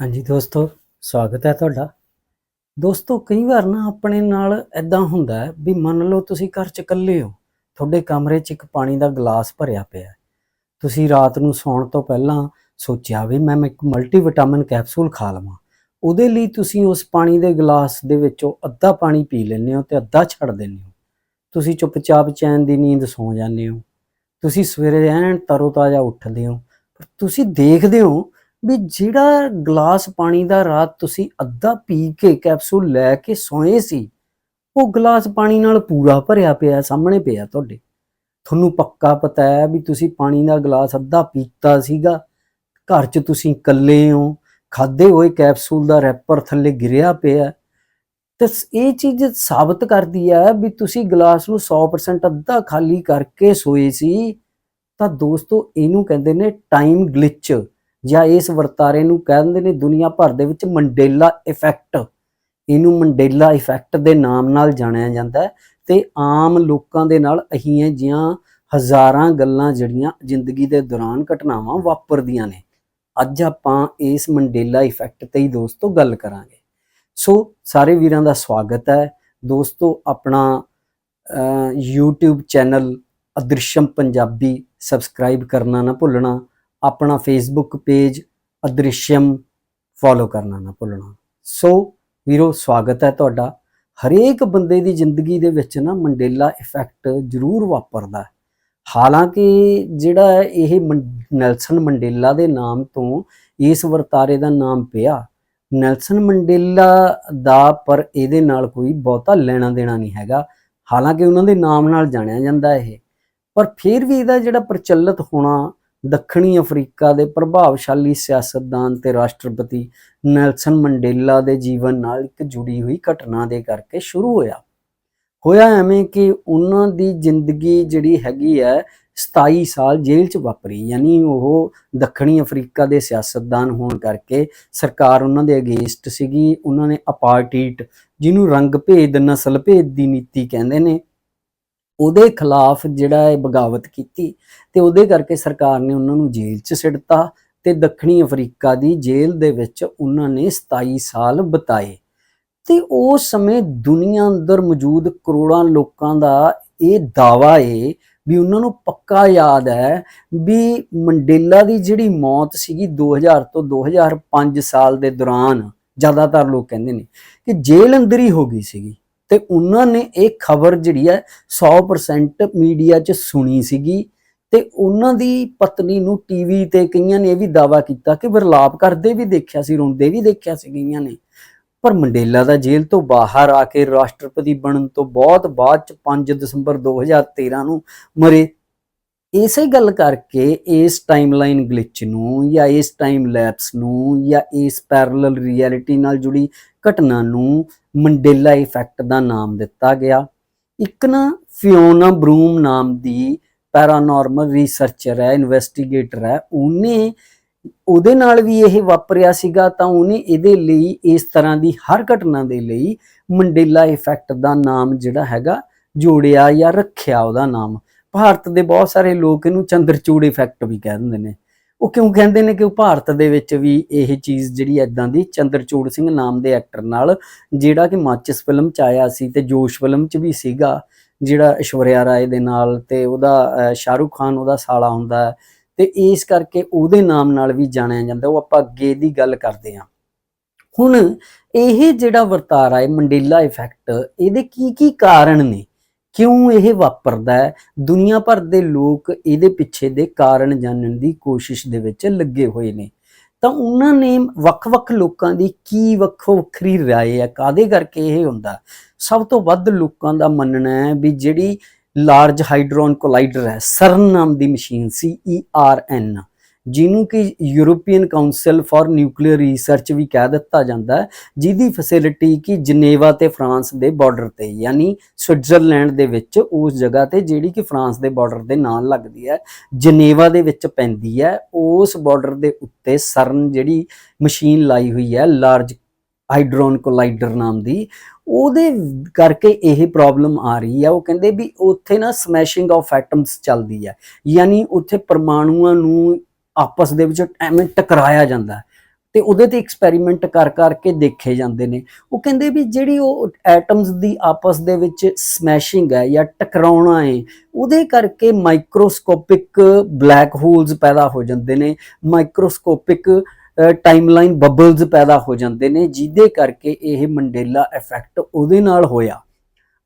ਹਾਂਜੀ ਦੋਸਤੋ, ਸਵਾਗਤ ਹੈ ਤੁਹਾਡਾ। ਦੋਸਤੋ, ਕਈ ਵਾਰ ਨਾ ਆਪਣੇ ਨਾਲ ਐਦਾਂ ਹੁੰਦਾ ਹੈ ਵੀ ਮੰਨ ਲਓ ਤੁਸੀਂ ਘਰ 'ਚ ਇਕੱਲੇ ਹੋ, ਤੁਹਾਡੇ ਕਮਰੇ 'ਚ ਇੱਕ ਪਾਣੀ ਦਾ ਗਲਾਸ ਭਰਿਆ ਪਿਆ ਤੁਸੀਂ ਰਾਤ ਨੂੰ ਸੌਣ ਤੋਂ ਪਹਿਲਾਂ ਸੋਚਿਆ ਵੀ ਮੈਂ ਇੱਕ ਮਲਟੀਵਿਟਾਮਿਨ ਕੈਪਸੂਲ ਖਾ ਲਵਾਂ। ਉਹਦੇ ਲਈ ਤੁਸੀਂ ਉਸ ਪਾਣੀ ਦੇ ਗਲਾਸ ਦੇ ਵਿੱਚੋਂ ਅੱਧਾ ਪਾਣੀ ਪੀ ਲੈਂਦੇ ਹੋ ਤੇ ਅੱਧਾ ਛੱਡ ਦਿੰਦੇ ਹੋ। ਤੁਸੀਂ ਚੁੱਪਚਾਪ ਚੈਨ ਦੀ ਨੀਂਦ ਸੌ ਜਾਂਦੇ ਹੋ। ਤੁਸੀਂ ਸਵੇਰੇ ਐਨ ਤਰੋਤਾਜ਼ਾ ਉੱਠਦੇ ਹੋ, ਪਰ ਤੁਸੀਂ ਦੇਖਦੇ ਹੋ ਵੀ ਜਿਹੜਾ ਗਲਾਸ ਪਾਣੀ ਦਾ ਰਾਤ ਤੁਸੀਂ ਅੱਧਾ ਪੀ ਕੇ ਕੈਪਸੂਲ ਲੈ ਕੇ ਸੋਏ ਸੀ, ਉਹ ਗਲਾਸ ਪਾਣੀ ਨਾਲ ਪੂਰਾ ਭਰਿਆ ਪਿਆ, ਸਾਹਮਣੇ ਪਿਆ ਤੁਹਾਡੇ। ਤੁਹਾਨੂੰ ਪੱਕਾ ਪਤਾ ਹੈ ਵੀ ਤੁਸੀਂ ਪਾਣੀ ਦਾ ਗਲਾਸ ਅੱਧਾ ਪੀਤਾ ਸੀਗਾ, ਘਰ 'ਚ ਤੁਸੀਂ ਇਕੱਲੇ ਹੋ ਖਾਦੇ ਹੋਏ ਕੈਪਸੂਲ ਦਾ ਰੈਪਰ ਥੱਲੇ ਗਿਰਿਆ ਪਿਆ। ਤੇ ਇਹ ਚੀਜ਼ ਸਾਬਤ ਕਰਦੀ ਹੈ ਵੀ ਤੁਸੀਂ ਗਲਾਸ ਨੂੰ 100% ਅੱਧਾ ਖਾਲੀ ਕਰਕੇ ਸੋਏ ਸੀ, ਤਾਂ ਦੋਸਤੋ ਇਹਨੂੰ ਕਹਿੰਦੇ ਨੇ ਟਾਈਮ ਗਲਿਚ ਜਾਂ ਇਸ ਵਰਤਾਰੇ ਨੂੰ ਕਹਿੰਦੇ ਨੇ ਦੁਨੀਆ ਭਰ ਦੇ ਵਿੱਚ ਮੰਡੇਲਾ ਇਫੈਕਟ ਇਹਨੂੰ ਮੰਡੇਲਾ ਇਫੈਕਟ ਦੇ ਨਾਮ ਨਾਲ ਜਾਣਿਆ ਜਾਂਦਾ ਹੈ ਤੇ ਆਮ ਲੋਕਾਂ ਦੇ ਨਾਲ ਅਹੀਆਂ ਜਿਹੀਆਂ ਹਜ਼ਾਰਾਂ ਗੱਲਾਂ ਜਿਹੜੀਆਂ ਜ਼ਿੰਦਗੀ ਦੇ ਦੌਰਾਨ ਘਟਨਾਵਾਂ ਵਾਪਰਦੀਆਂ ਨੇ। ਅੱਜ ਆਪਾਂ ਇਸ ਮੰਡੇਲਾ ਇਫੈਕਟ ਤੇ ਹੀ ਦੋਸਤੋ ਗੱਲ ਕਰਾਂਗੇ। ਸੋ ਸਾਰੇ ਵੀਰਾਂ ਦਾ ਸਵਾਗਤ ਹੈ। ਦੋਸਤੋ ਆਪਣਾ ਅਹ, YouTube channel Adrisham Punjabi subscribe ਕਰਨਾ ਨਾ ਭੁੱਲਣਾ। ਆਪਣਾ ਫੇਸਬੁੱਕ ਪੇਜ ਅਦ੍ਰਿਸ਼ਮ ਫੋਲੋ ਕਰਨਾ ਨਾ ਭੁੱਲਣਾ। ਸੋ ਵੀਰੋ, ਸਵਾਗਤ ਹੈ ਤੁਹਾਡਾ। ਹਰੇਕ ਬੰਦੇ ਦੀ ਜ਼ਿੰਦਗੀ ਦੇ ਵਿੱਚ ਨਾ ਮੰਡੇਲਾ ਇਫੈਕਟ ਜ਼ਰੂਰ ਵਾਪਰਦਾ ਹੈ। ਹਾਲਾਂਕਿ ਜਿਹੜਾ ਇਹ ਮੰ- ਨੈਲਸਨ ਮੰਡੇਲਾ ਦੇ ਨਾਮ ਤੋਂ ਇਸ ਵਰਤਾਰੇ ਦਾ ਨਾਮ ਪਿਆ ਨੈਲਸਨ ਮੰਡੇਲਾ ਦਾ ਪਰ ਇਹਦੇ ਨਾਲ ਕੋਈ ਬਹੁਤਾ ਲੈਣਾ ਦੇਣਾ ਨਹੀਂ ਹੈਗਾ। ਹਾਲਾਂਕਿ ਉਹਨਾਂ ਦੇ ਨਾਮ ਨਾਲ ਜਾਣਿਆ ਜਾਂਦਾ ਇਹ। ਪਰ ਫਿਰ ਵੀ ਇਹਦਾ ਜਿਹੜਾ ਪ੍ਰਚਲਿਤ ਹੋਣਾ ਦੱਖਣੀ ਅਫਰੀਕਾ ਦੇ ਪ੍ਰਭਾਵਸ਼ਾਲੀ ਸਿਆਸਤਦਾਨ ਤੇ ਰਾਸ਼ਟਰਪਤੀ ਨੈਲਸਨ ਮੰਡੇਲਾ ਦੇ ਜੀਵਨ ਨਾਲ ਇੱਕ ਜੁੜੀ ਹੋਈ ਘਟਨਾ ਦੇ ਕਰਕੇ ਸ਼ੁਰੂ ਹੋਇਆ। ਹੋਇਆ ਐਵੇਂ ਕਿ ਉਹਨਾਂ ਦੀ ਜ਼ਿੰਦਗੀ ਜਿਹੜੀ ਹੈਗੀ ਹੈ 27 ਸਾਲ ਜੇਲ੍ਹ 'ਚ ਵਾਪਰੀ, ਯਾਨੀ ਉਹ ਦੱਖਣੀ ਅਫਰੀਕਾ ਦੇ ਸਿਆਸਤਦਾਨ ਹੋਣ ਕਰਕੇ ਸਰਕਾਰ ਉਹਨਾਂ ਦੇ ਅਗੇਂਸਟ ਸੀਗੀ, ਉਹਨਾਂ ਨੇ ਅਪਾਰਟੀਟ ਜਿਹਨੂੰ ਰੰਗ ਭੇਦ, ਨਸਲ ਭੇਦ ਦੀ ਨੀਤੀ ਕਹਿੰਦੇ ਨੇ ਉਹਦੇ ਖਿਲਾਫ ਜਿਹੜਾ ਹੈ ਬਗਾਵਤ ਕੀਤੀ ਤੇ ਉਹਦੇ ਕਰਕੇ ਸਰਕਾਰ ਨੇ ਉਹਨਾਂ ਨੂੰ ਜੇਲ੍ਹ 'ਚ ਸਿੱਟਤਾ ਤੇ ਦੱਖਣੀ ਅਫਰੀਕਾ ਦੀ ਜੇਲ੍ਹ ਦੇ ਵਿੱਚ ਉਹਨਾਂ ਨੇ 27 ਸਾਲ ਬਿਤਾਏ। ਤੇ ਉਸ ਸਮੇਂ ਦੁਨੀਆ ਅੰਦਰ ਮੌਜੂਦ ਕਰੋੜਾਂ ਲੋਕਾਂ ਦਾ ਇਹ ਦਾਵਾ ਏ ਵੀ ਉਹਨਾਂ ਨੂੰ ਪੱਕਾ ਯਾਦ ਹੈ ਵੀ ਮੰਡੇਲਾ ਦੀ ਜਿਹੜੀ ਮੌਤ ਸੀਗੀ 2000 ਤੋਂ 2005 ਸਾਲ ਦੇ ਦੌਰਾਨ ਜ਼ਿਆਦਾਤਰ ਲੋਕ ਕਹਿੰਦੇ ਨੇ ਕਿ ਜੇਲ੍ਹ ਅੰਦਰ ਹੀ ਹੋ ਗਈ ਸੀਗੀ। ਤੇ ਉਹਨਾਂ ਨੇ ਇਹ ਖਬਰ ਜਿਹੜੀ ਹੈ 100% ਮੀਡੀਆ 'ਚ ਸੁਣੀ ਸੀਗੀ ਤੇ ਉਹਨਾਂ ਦੀ ਪਤਨੀ ਨੂੰ ਟੀਵੀ ਤੇ ਕਈਆਂ ਨੇ ਇਹ ਵੀ ਦਾਵਾ ਕੀਤਾ ਕਿ ਵਿਰਲਾਪ ਕਰਦੇ ਵੀ ਦੇਖਿਆ ਸੀ, ਰੋਂਦੇ ਵੀ ਦੇਖਿਆ ਸੀ ਕਈਆਂ ਨੇ। ਪਰ ਮੰਡੇਲਾ ਦਾ ਜੇਲ੍ਹ ਤੋਂ ਬਾਹਰ ਆ ਕੇ ਰਾਸ਼ਟਰਪਤੀ ਬਣਨ ਤੋਂ ਬਹੁਤ ਬਾਅਦ ਚ 5 ਦਸੰਬਰ 2013 ਨੂੰ ਮਰੇ। ਇਸੇ ਗੱਲ ਕਰਕੇ ਇਸ ਟਾਈਮਲਾਈਨ ਗਲਿਚ ਨੂੰ ਜਾਂ ਇਸ ਟਾਈਮ ਲੈਪਸ ਨੂੰ ਜਾਂ ਇਸ ਪੈਰਲਲ ਰਿਐਲਿਟੀ ਨਾਲ ਜੁੜੀ ਘਟਨਾ ਨੂੰ ਮੰਡੇਲਾ ਇਫੈਕਟ ਦਾ ਨਾਮ ਦਿੱਤਾ ਗਿਆ। ਇੱਕ ਨਾ ਫਿਓਨਾ ਬਰੂਮ ਨਾਮ ਦੀ ਪੈਰਾਨੋਰਮਲ ਰਿਸਰਚਰ ਹੈ ਇਨਵੈਸਟੀਗੇਟਰ ਹੈ, ਉਹਨੇ ਉਹਦੇ ਨਾਲ ਵੀ ਇਹ ਵਾਪਰਿਆ ਸੀਗਾ ਤਾਂ ਉਹਨੇ ਇਹਦੇ ਲਈ ਇਸ ਤਰ੍ਹਾਂ ਦੀ ਹਰ ਘਟਨਾ ਦੇ ਲਈ ਮੰਡੇਲਾ ਇਫੈਕਟ ਦਾ ਨਾਮ ਜਿਹੜਾ ਹੈਗਾ ਜੋੜਿਆ ਜਾਂ ਰੱਖਿਆ ਉਹਦਾ ਨਾਮ। ਭਾਰਤ ਦੇ ਬਹੁਤ ਸਾਰੇ ਲੋਕ ਇਹਨੂੰ ਚੰਦਰਚੂੜ ਇਫੈਕਟ ਵੀ ਕਹਿ ਦਿੰਦੇ ਨੇ। ਉਹ ਕਿਉਂ ਕਹਿੰਦੇ ਨੇ ਕਿ ਉਹ ਭਾਰਤ ਦੇ ਵਿੱਚ ਵੀ ਇਹ ਚੀਜ਼ ਜਿਹੜੀ ਐਦਾਂ ਦੀ ਚੰਦਰਚੂੜ ਸਿੰਘ ਨਾਮ ਦੇ ਐਕਟਰ ਨਾਲ ਜਿਹੜਾ ਕਿ ਮਾਚਿਸ ਫਿਲਮ ਚ ਆਇਆ ਸੀ ਤੇ ਜੋਸ਼ ਫਿਲਮ ਚ ਵੀ ਸੀਗਾ, ਜਿਹੜਾ ਐਸ਼ਵਰਿਆ ਰਾਏ ਦੇ ਨਾਲ ਤੇ ਉਹਦਾ ਸ਼ਾਹਰੁਖ ਖਾਨ ਉਹਦਾ ਸਾਲਾ ਹੁੰਦਾ ਹੈ ਤੇ ਇਸ ਕਰਕੇ ਉਹਦੇ ਨਾਮ ਨਾਲ ਵੀ ਜਾਣਿਆ ਜਾਂਦਾ, ਉਹ ਆਪਾਂ ਅੱਗੇ ਦੀ ਗੱਲ ਕਰਦੇ ਹਾਂ। ਹੁਣ ਇਹ ਜਿਹੜਾ ਵਰਤਾਰਾ ਹੈ, ਮੰਡੇਲਾ ਇਫੈਕਟ ਇਹਦੇ ਕੀ ਕੀ ਕਾਰਨ ਨੇ? ਕਿਉਂ ਇਹ ਵਾਪਰਦਾ ਹੈ ਦੁਨੀਆ ਭਰ ਦੇ ਲੋਕ ਇਹਦੇ ਪਿੱਛੇ ਦੇ ਕਾਰਨ ਜਾਣਨ ਦੀ ਕੋਸ਼ਿਸ਼ ਦੇ ਵਿੱਚ ਲੱਗੇ ਹੋਏ ਨੇ ਤਾਂ ਉਹਨਾਂ ਨੇ ਵੱਖ-ਵੱਖ ਲੋਕਾਂ ਦੀ ਕੀ ਵੱਖੋ ਵੱਖਰੀ رائے ਹੈ ਕਾਦੇ ਕਰਕੇ ਇਹ ਹੁੰਦਾ ਸਭ ਤੋਂ ਵੱਧ ਲੋਕਾਂ ਦਾ ਮੰਨਣਾ ਹੈ ਵੀ ਜਿਹੜੀ ਲਾਰਜ ਹਾਈਡਰੋਨ ਕੋਲਾਈਡਰ ਹੈ ਸਰਨ ਨਾਮ ਦੀ ਮਸ਼ੀਨ ਸੀ ERN ਜਿਹਨੂੰ ਕਿ European council for nuclear research ਵੀ ਕਹਿ ਦਿੱਤਾ ਜਾਂਦਾ ਹੈ, ਜਿਹਦੀ ਫੈਸਿਲਿਟੀ ਕਿ ਜਨੇਵਾ ਤੇ ਫਰਾਂਸ ਦੇ ਬਾਰਡਰ ਤੇ, ਯਾਨੀ ਸਵਿਟਜ਼ਰਲੈਂਡ ਦੇ ਵਿੱਚ ਉਸ ਜਗ੍ਹਾ ਤੇ ਜਿਹੜੀ ਕਿ ਫਰਾਂਸ ਦੇ ਬਾਰਡਰ ਦੇ ਨਾਲ ਲੱਗਦੀ ਹੈ ਜਨੇਵਾ ਦੇ ਵਿੱਚ ਪੈਂਦੀ ਹੈ, ਉਸ ਬਾਰਡਰ ਦੇ ਉੱਤੇ ਸਰਨ ਜਿਹੜੀ ਮਸ਼ੀਨ ਲਾਈ ਹੋਈ ਹੈ ਲਾਰਜ ਹਾਈਡਰੋਨ ਕੋਲਾਈਡਰ ਨਾਮ ਦੀ, ਉਹਦੇ ਕਰਕੇ ਇਹ ਪ੍ਰੋਬਲਮ ਆ ਰਹੀ ਹੈ, ਉਹ ਕਹਿੰਦੇ ਵੀ ਉੱਥੇ ਨਾ ਸਮੈਸ਼ਿੰਗ ਆਫ ਐਟਮਸ ਚੱਲਦੀ ਹੈ, ਯਾਨੀ ਉੱਥੇ ਪਰਮਾਣੂਆਂ ਨੂੰ ਆਪਸ ਦੇ ਵਿੱਚ ਐਵੇਂ ਟਕਰਾਇਆ ਜਾਂਦਾ ਹੈ। ਤੇ ਉਹਦੇ ਤੇ ਐਕਸਪੈਰੀਮੈਂਟ ਕਰ ਕਰਕੇ ਦੇਖੇ ਜਾਂਦੇ ਨੇ। ਉਹ ਕਹਿੰਦੇ ਵੀ ਜਿਹੜੀ ਉਹ ਐਟਮਸ ਦੀ ਆਪਸ ਦੇ ਵਿੱਚ ਸਮੈਸ਼ਿੰਗ ਹੈ ਜਾਂ ਟਕਰਾਉਣਾ ਹੈ, ਉਹਦੇ ਕਰਕੇ ਮਾਈਕਰੋਸਕੋਪਿਕ ਬਲੈਕ ਹੋਲਸ ਪੈਦਾ ਹੋ ਜਾਂਦੇ ਨੇ। ਮਾਈਕਰੋਸਕੋਪਿਕ ਟਾਈਮਲਾਈਨ ਬਬਲਸ ਪੈਦਾ ਹੋ ਜਾਂਦੇ ਨੇ, ਜਿਹਦੇ ਕਰਕੇ ਇਹ ਮੰਡੇਲਾ ਇਫੈਕਟ ਉਹਦੇ ਨਾਲ ਹੋਇਆ।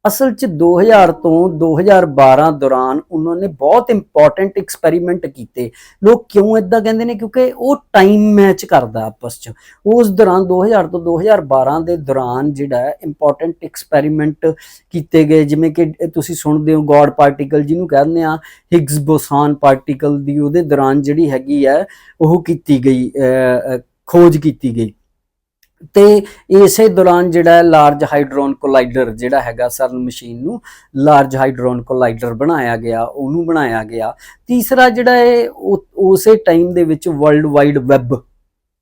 ਅਸਲ 'ਚ 2000 ਤੋਂ 2012 ਦੌਰਾਨ ਉਹਨਾਂ ਨੇ ਬਹੁਤ ਇੰਪੋਰਟੈਂਟ ਐਕਸਪੈਰੀਮੈਂਟ ਕੀਤੇ। ਲੋਕ ਕਿਉਂ ਇਦਾਂ ਕਹਿੰਦੇ ਨੇ? ਕਿਉਂਕਿ ਉਹ ਟਾਈਮ ਮੈਚ ਕਰਦਾ ਆਪਸ 'ਚ। ਉਸ ਦੌਰਾਨ 2000 ਤੋਂ 2012 ਦੇ ਦੌਰਾਨ ਜਿਹੜਾ ਇੰਪੋਰਟੈਂਟ ਐਕਸਪੈਰੀਮੈਂਟ ਕੀਤੇ ਗਏ। ਜਿਵੇਂ ਕਿ ਤੁਸੀਂ ਸੁਣਦੇ ਹੋ ਗੋਡ ਪਾਰਟੀਕਲ ਜਿਹਨੂੰ ਕਹਿੰਦੇ ਆ ਹਿਗਸ ਬੋਸਾਨ ਪਾਰਟੀਕਲ ਦੀ ਉਹਦੇ ਦੌਰਾਨ ਜਿਹੜੀ ਹੈਗੀ ਹੈ, ਉਹ ਕੀਤੀ ਗਈ ਖੋਜ ਕੀਤੀ ਗਈ। ਤੇ ਇਸੇ ਦੌਰਾਨ ਜਿਹੜਾ ਲਾਰਜ ਹਾਈਡਰੋਨ ਕੋਲਾਈਡਰ ਜਿਹੜਾ ਹੈਗਾ ਸਰਨ ਮਸ਼ੀਨ ਨੂੰ ਲਾਰਜ ਹਾਈਡਰੋਨ ਕੋਲਾਈਡਰ ਬਣਾਇਆ ਗਿਆ, ਉਹਨੂੰ ਬਣਾਇਆ ਗਿਆ। ਤੀਸਰਾ ਜਿਹੜਾ ਹੈ ਉਹ- ਉਸੇ ਟਾਈਮ ਦੇ ਵਿੱਚ ਵਰਲਡ ਵਾਈਡ ਵੈਬ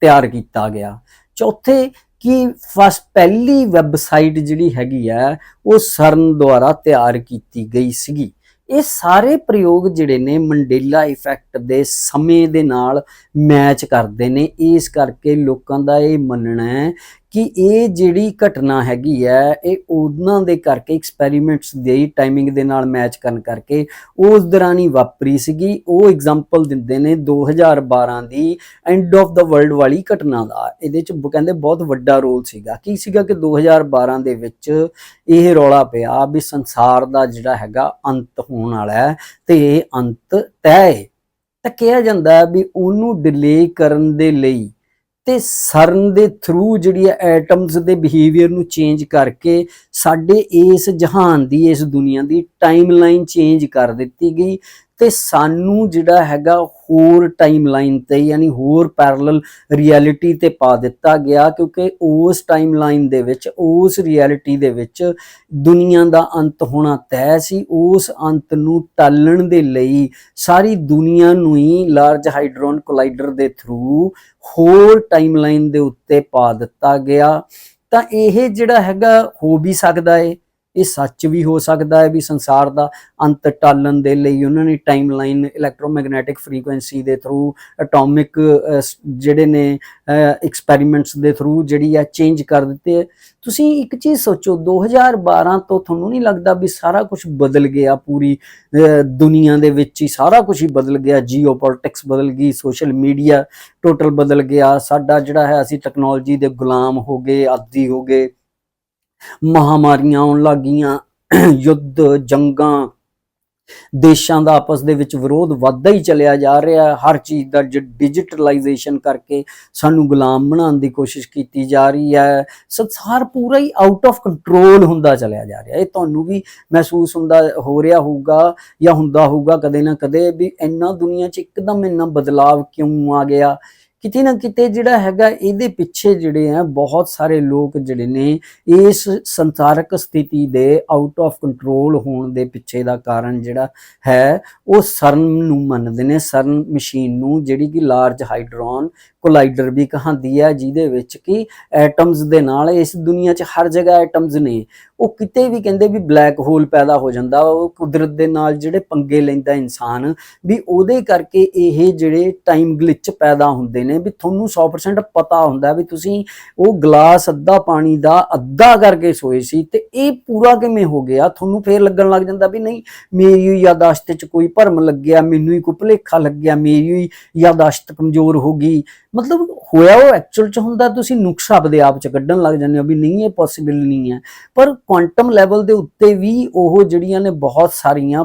ਤਿਆਰ ਕੀਤਾ ਗਿਆ। ਚੌਥੇ, ਕਿ ਫਸਟ ਪਹਿਲੀ ਵੈਬਸਾਈਟ ਜਿਹੜੀ ਹੈਗੀ ਹੈ, ਉਹ ਸਰਨ ਦੁਆਰਾ ਤਿਆਰ ਕੀਤੀ ਗਈ ਸੀਗੀ। ਇਹ ਸਾਰੇ ਪ੍ਰਯੋਗ ਜਿਹੜੇ ਨੇ ਮੰਡੇਲਾ ਇਫੈਕਟ ਦੇ ਸਮੇਂ ਦੇ ਨਾਲ ਮੈਚ ਕਰਦੇ ਨੇ। ਇਸ ਕਰਕੇ ਲੋਕਾਂ ਦਾ ਇਹ ਮੰਨਣਾ ਹੈ ਕਿ ਇਹ ਜਿਹੜੀ ਘਟਨਾ ਹੈਗੀ ਹੈ, ਇਹ ਉਹਨਾਂ ਦੇ ਕਰਕੇ ਐਕਸਪੈਰੀਮੈਂਟਸ ਦੇ ਟਾਈਮਿੰਗ ਦੇ ਨਾਲ ਮੈਚ ਕਰਨ ਕਰਕੇ ਉਸ ਦੌਰਾਨ ਹੀ ਵਾਪਰੀ ਸੀਗੀ। ਉਹ ਐਗਜ਼ਾਮਪਲ ਦਿੰਦੇ ਨੇ 2012 ਦੀ ਐਂਡ ਆਫ ਦਾ ਵਰਲਡ ਵਾਲੀ ਘਟਨਾ ਦਾ। ਇਹਦੇ ਚ ਬ- ਕਹਿੰਦੇ ਬਹੁਤ ਵੱਡਾ ਰੋਲ ਸੀਗਾ। ਕੀ ਸੀਗਾ ਕਿ 2012 ਦੇ ਵਿੱਚ ਇਹ ਰੌਲਾ ਪਿਆ ਵੀ ਸੰਸਾਰ ਦਾ ਜਿਹੜਾ ਹੈਗਾ ਅੰਤ ਹੋਣ ਵਾਲਾ ਹੈ ਤੇ ਇਹ ਅੰਤ ਤੈਅ ਤਾਂ ਕਿਹਾ ਜਾਂਦਾ ਵੀ ਉਹਨੂੰ ਡਿਲੇ ਕਰਨ ਦੇ ਲਈ ਤੇ ਸਰਨ ਦੇ ਥਰੂ ਜਿਹੜੀ ਹੈ ਐਟਮਸ ਦੇ ਬਿਹੇਵੀਅਰ ਨੂੰ ਚੇਂਜ ਕਰਕੇ ਸਾਡੇ ਇਸ ਜਹਾਨ ਦੀ, ਇਸ ਦੁਨੀਆ ਦੀ ਟਾਈਮਲਾਈਨ ਚੇਂਜ ਕਰ ਦਿੱਤੀ ਗਈ। ਤੇ ਸਾਨੂੰ ਜਿਹੜਾ ਹੈਗਾ ਹੋਰ ਟਾਈਮਲਾਈਨ ਤੇ ਯਾਨੀ ਹੋਰ ਪੈਰਲਲ ਰਿਐਲਿਟੀ ਤੇ ਪਾ ਦਿੱਤਾ ਗਿਆ ਕਿਉਂਕਿ ਉਸ ਟਾਈਮਲਾਈਨ ਦੇ ਵਿੱਚ, ਉਸ ਰਿਐਲਿਟੀ ਦੇ ਵਿੱਚ ਦੁਨੀਆ ਦਾ ਅੰਤ ਹੋਣਾ ਤੈਅ ਸੀ। ਉਸ ਅੰਤ ਨੂੰ ਟਾਲਣ ਦੇ ਲਈ ਸਾਰੀ ਦੁਨੀਆ ਨੂੰ ਹੀ ਲਾਰਜ ਹਾਈਡਰੋਨ ਕੋਲਾਈਡਰ ਦੇ ਥਰੂ ਹੋਰ ਟਾਈਮਲਾਈਨ ਦੇ ਉੱਤੇ ਪਾ ਦਿੱਤਾ ਗਿਆ। ਤਾਂ ਇਹ ਜਿਹੜਾ ਹੈਗਾ ਹੋ ਵੀ ਸਕਦਾ ਏ। ਇਹ ਸੱਚ ਵੀ ਹੋ ਸਕਦਾ ਹੈ ਵੀ ਸੰਸਾਰ ਦਾ ਅੰਤ ਟਾਲਣ ਦੇ ਲਈ ਉਹਨਾਂ ਨੇ ਟਾਈਮਲਾਈਨ ਇਲੈਕਟ੍ਰੋਮੈਗਨੈਟਿਕ ਫ੍ਰੀਕੁਐਂਸੀ ਦੇ ਥਰੂ ਐਟੋਮਿਕ ਜਿਹੜੇ ਨੇ ਐਕਸਪੈਰੀਮੈਂਟਸ ਦੇ ਥਰੂ ਜਿਹੜੀ ਆ ਚੇਂਜ ਕਰ ਦਿੱਤੇ ਹੈ। ਤੁਸੀਂ ਇੱਕ ਚੀਜ਼ ਸੋਚੋ 2012 ਤੋਂ ਤੁਹਾਨੂੰ ਨਹੀਂ ਲੱਗਦਾ ਵੀ ਸਾਰਾ ਕੁਝ ਬਦਲ ਗਿਆ, ਪੂਰੀ ਦੁਨੀਆ ਦੇ ਵਿੱਚ ਹੀ ਸਾਰਾ ਕੁਝ ਹੀ ਬਦਲ ਗਿਆ ਜੀਓਪੋਲਿਟਿਕਸ ਬਦਲ ਗਈ ਸੋਸ਼ਲ ਮੀਡੀਆ ਟੋਟਲ ਬਦਲ ਗਿਆ, ਸਾਡਾ ਜਿਹੜਾ ਹੈ ਅਸੀਂ ਟੈਕਨੋਲੋਜੀ ਦੇ ਗੁਲਾਮ ਹੋ ਗਏ, ਆਦੀ ਹੋ ਗਏ ਮਹਾਮਾਰੀਆਂ ਆਉਣ ਲੱਗੀਆਂ ਯੁੱਧ, ਜੰਗਾਂ, ਦੇਸ਼ਾਂ ਦਾ ਆਪਸ ਦੇ ਵਿੱਚ ਵਿਰੋਧ ਵੱਧਦਾ ਹੀ ਚਲਿਆ ਜਾ ਰਿਹਾ ਹਰ ਚੀਜ਼ ਦਾ ਡਿਜੀਟਲਾਈਜੇਸ਼ਨ ਕਰਕੇ ਸਾਨੂੰ ਗੁਲਾਮ ਬਣਾਉਣ ਦੀ ਕੋਸ਼ਿਸ਼ ਕੀਤੀ ਜਾ ਰਹੀ ਹੈ। ਸੰਸਾਰ ਪੂਰਾ ਹੀ ਆਊਟ ਆਫ ਕੰਟਰੋਲ ਹੁੰਦਾ ਚਲਿਆ ਜਾ ਰਿਹਾ ਇਹ ਤੁਹਾਨੂੰ ਵੀ ਮਹਿਸੂਸ ਹੁੰਦਾ, ਹੋ ਰਿਹਾ ਹੋਊਗਾ ਜਾਂ ਹੁੰਦਾ ਹੋਊਗਾ ਕਦੇ ਨਾ ਕਦੇ ਵੀ ਇੰਨਾ ਦੁਨੀਆ 'ਚ ਇੱਕਦਮ ਇੰਨਾ ਬਦਲਾਵ ਕਿਉਂ ਆ ਗਿਆ? ਕਿਤੇ ਨਾ ਕਿਤੇ ਜਿਹੜਾ ਹੈਗਾ ਇਹਦੇ ਪਿੱਛੇ ਜਿਹੜੇ ਆ ਬਹੁਤ ਸਾਰੇ ਲੋਕ ਜਿਹੜੇ ਨੇ ਇਸ ਸੰਸਾਰਕ ਸਥਿਤੀ ਦੇ ਆਊਟ ਆਫ ਕੰਟਰੋਲ ਹੋਣ ਦੇ ਪਿੱਛੇ ਦਾ ਕਾਰਨ ਜਿਹੜਾ ਹੈ, ਉਹ ਸਰਨ ਨੂੰ ਮੰਨਦੇ ਨੇ, ਸਰਨ ਮਸ਼ੀਨ ਨੂੰ ਜਿਹੜੀ ਕਿ ਲਾਰਜ ਹਾਈਡਰੋਨ ਕੋਲਾਈਡਰ ਵੀ ਕਹਾਂਦੀ ਹੈ ਜਿਹਦੇ ਵਿੱਚ ਕਿ ਐਟਮਸ ਦੇ ਨਾਲ ਇਸ ਦੁਨੀਆ 'ਚ ਹਰ ਜਗ੍ਹਾ ਐਟਮਸ ਨੇ। ਉਹ ਕਿਤੇ ਵੀ ਕਹਿੰਦੇ ਵੀ ਬਲੈਕ ਹੋਲ ਪੈਦਾ ਹੋ ਜਾਂਦਾ, ਉਹ ਕੁਦਰਤ ਦੇ ਨਾਲ ਜਿਹੜੇ ਪੰਗੇ ਲੈਂਦਾ ਇਨਸਾਨ, ਵੀ ਉਹਦੇ ਕਰਕੇ ਇਹ ਜਿਹੜੇ ਟਾਈਮ ਗਲਿਚ ਪੈਦਾ ਹੁੰਦੇ ਨੇ, ਵੀ ਤੁਹਾਨੂੰ 100% ਪਤਾ ਹੁੰਦਾ ਵੀ ਤੁਸੀਂ ਉਹ ਗਲਾਸ, ਅੱਧਾ ਪਾਣੀ ਦਾ ਅੱਧਾ ਕਰਕੇ ਸੋਏ ਸੀ ਤੇ ਇਹ ਪੂਰਾ ਕਿਵੇਂ ਹੋ ਗਿਆ? ਤੁਹਾਨੂੰ ਫੇਰ ਲੱਗਣ ਲੱਗ ਜਾਂਦਾ ਵੀ ਨਹੀਂ, ਮੇਰੀ ਹੀ ਯਾਦਾਸ਼ਤ 'ਚ ਕੋਈ ਭਰਮ ਲੱਗਿਆ, ਮੈਨੂੰ ਹੀ ਕੋਈ ਭੁਲੇਖਾ ਲੱਗਿਆ, ਮੇਰੀ ਯਾਦਾਸ਼ਤ ਕਮਜ਼ੋਰ ਹੋ ਗਈ। ਮਤਲਬ ਹੋਇਆ ਉਹ ਐਕਚੁਅਲ 'ਚ ਹੁੰਦਾ ਤੁਸੀਂ ਨੁਕਸਾ ਆਪਦੇ ਆਪ 'ਚ ਕੱਢਣ ਲੱਗ ਜਾਂਦੇ ਹੋ ਵੀ ਨਹੀਂ, ਇਹ ਪੋਸੀਬਲ ਨਹੀਂ ਹੈ। ਪਰ ਕੁਆਂਟਮ ਲੈਵਲ ਦੇ ਉੱਤੇ ਵੀ ਉਹ ਜਿਹੜੀਆਂ ਨੇ ਬਹੁਤ ਸਾਰੀਆਂ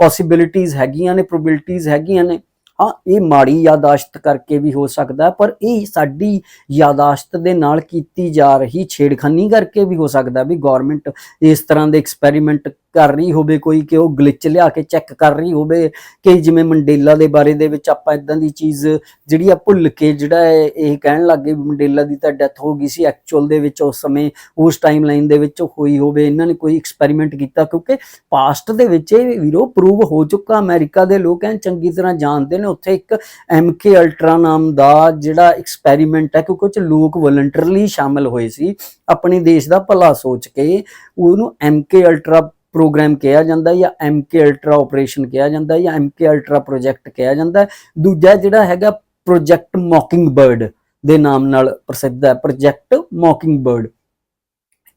ਪੋਸਿਬਿਲਿਟੀਆਂ ਹੈਗੀਆਂ ਨੇ ਪ੍ਰੋਬਿਲਿਟੀਆਂ ਹੈਗੀਆਂ ਨੇ, ਹਾਂ, ਇਹ ਮਾੜੀ ਯਾਦਾਸ਼ਤ ਕਰਕੇ ਵੀ ਹੋ ਸਕਦਾ ਪਰ ਇਹ ਸਾਡੀ ਯਾਦਾਸ਼ਤ ਦੇ ਨਾਲ ਕੀਤੀ ਜਾ ਰਹੀ ਛੇੜਖਾਨੀ ਕਰਕੇ ਵੀ ਹੋ ਸਕਦਾ ਵੀ ਗਵਰਨਮੈਂਟ ਇਸ ਤਰ੍ਹਾਂ ਦੇ ਐਕਸਪੈਰੀਮੈਂਟ ਕਰ ਰਹੀ ਹੋਵੇ, ਕੋਈ ਕਿ ਉਹ ਗਲਿਚ ਲਿਆ ਕੇ ਚੈੱਕ ਕਰ ਰਹੀ ਹੋਵੇ ਕਿ ਜਿਵੇਂ ਮੰਡੇਲਾ ਦੇ ਬਾਰੇ ਦੇ ਵਿੱਚ ਆਪਾਂ ਇਦਾਂ ਦੀ ਚੀਜ਼ ਜਿਹੜੀ ਆ ਭੁੱਲ ਕੇ ਜਿਹੜਾ ਹੈ ਇਹ ਕਹਿਣ ਲੱਗੇ ਵੀ ਮੰਡੇਲਾ ਦੀ ਤਾਂ ਡੈਥ ਹੋ ਗਈ ਸੀ ਐਕਚੁਅਲ ਦੇ ਵਿੱਚ ਉਸ ਸਮੇਂ, ਉਸ ਟਾਈਮ ਲਾਈਨ ਦੇ ਵਿੱਚ ਹੋਈ ਹੋਵੇ, ਇਹਨਾਂ ਨੇ ਕੋਈ ਐਕਸਪੈਰੀਮੈਂਟ ਕੀਤਾ, ਕਿਉਂਕਿ ਪਾਸਟ ਦੇ ਵਿੱਚ ਇਹ ਵੀਰੋ ਪ੍ਰੂਵ ਹੋ ਚੁੱਕਾ, ਅਮਰੀਕਾ ਦੇ ਲੋਕ ਐਂ ਚੰਗੀ ਤਰ੍ਹਾਂ ਜਾਣਦੇ ਨੇ, ਉੱਥੇ ਇੱਕ ਐਮਕੇ ਅਲਟਰਾ ਨਾਮ ਦਾ ਜਿਹੜਾ ਐਕਸਪੈਰੀਮੈਂਟ ਹੈ, ਕਿਉਂਕਿ ਉਹ ਚ ਲੋਕ ਵਲੰਟਰਲੀ ਸ਼ਾਮਲ ਹੋਏ ਸੀ, ਆਪਣੇ ਦੇਸ਼ ਦਾ ਭਲਾ ਸੋਚ ਕੇ, ਉਹਨੂੰ ਐਮਕੇ ਅਲਟਰਾ ਪ੍ਰੋਗਰਾਮ ਕਿਹਾ ਜਾਂਦਾ ਜਾਂ ਐਮਕੇ ਅਲਟਰਾ ਆਪਰੇਸ਼ਨ ਕਿਹਾ ਜਾਂਦਾ ਜਾਂ ਐਮਕੇ ਅਲਟਰਾ ਪ੍ਰੋਜੈਕਟ ਕਿਹਾ ਜਾਂਦਾ। ਦੂਜਾ ਜਿਹੜਾ ਹੈਗਾ ਪ੍ਰੋਜੈਕਟ ਮੌਕਿੰਗ ਬਰਡ ਦੇ ਨਾਮ ਨਾਲ ਪ੍ਰਸਿੱਧ ਹੈ ਪ੍ਰੋਜੈਕਟ ਮੌਕਿੰਗਬਰਡ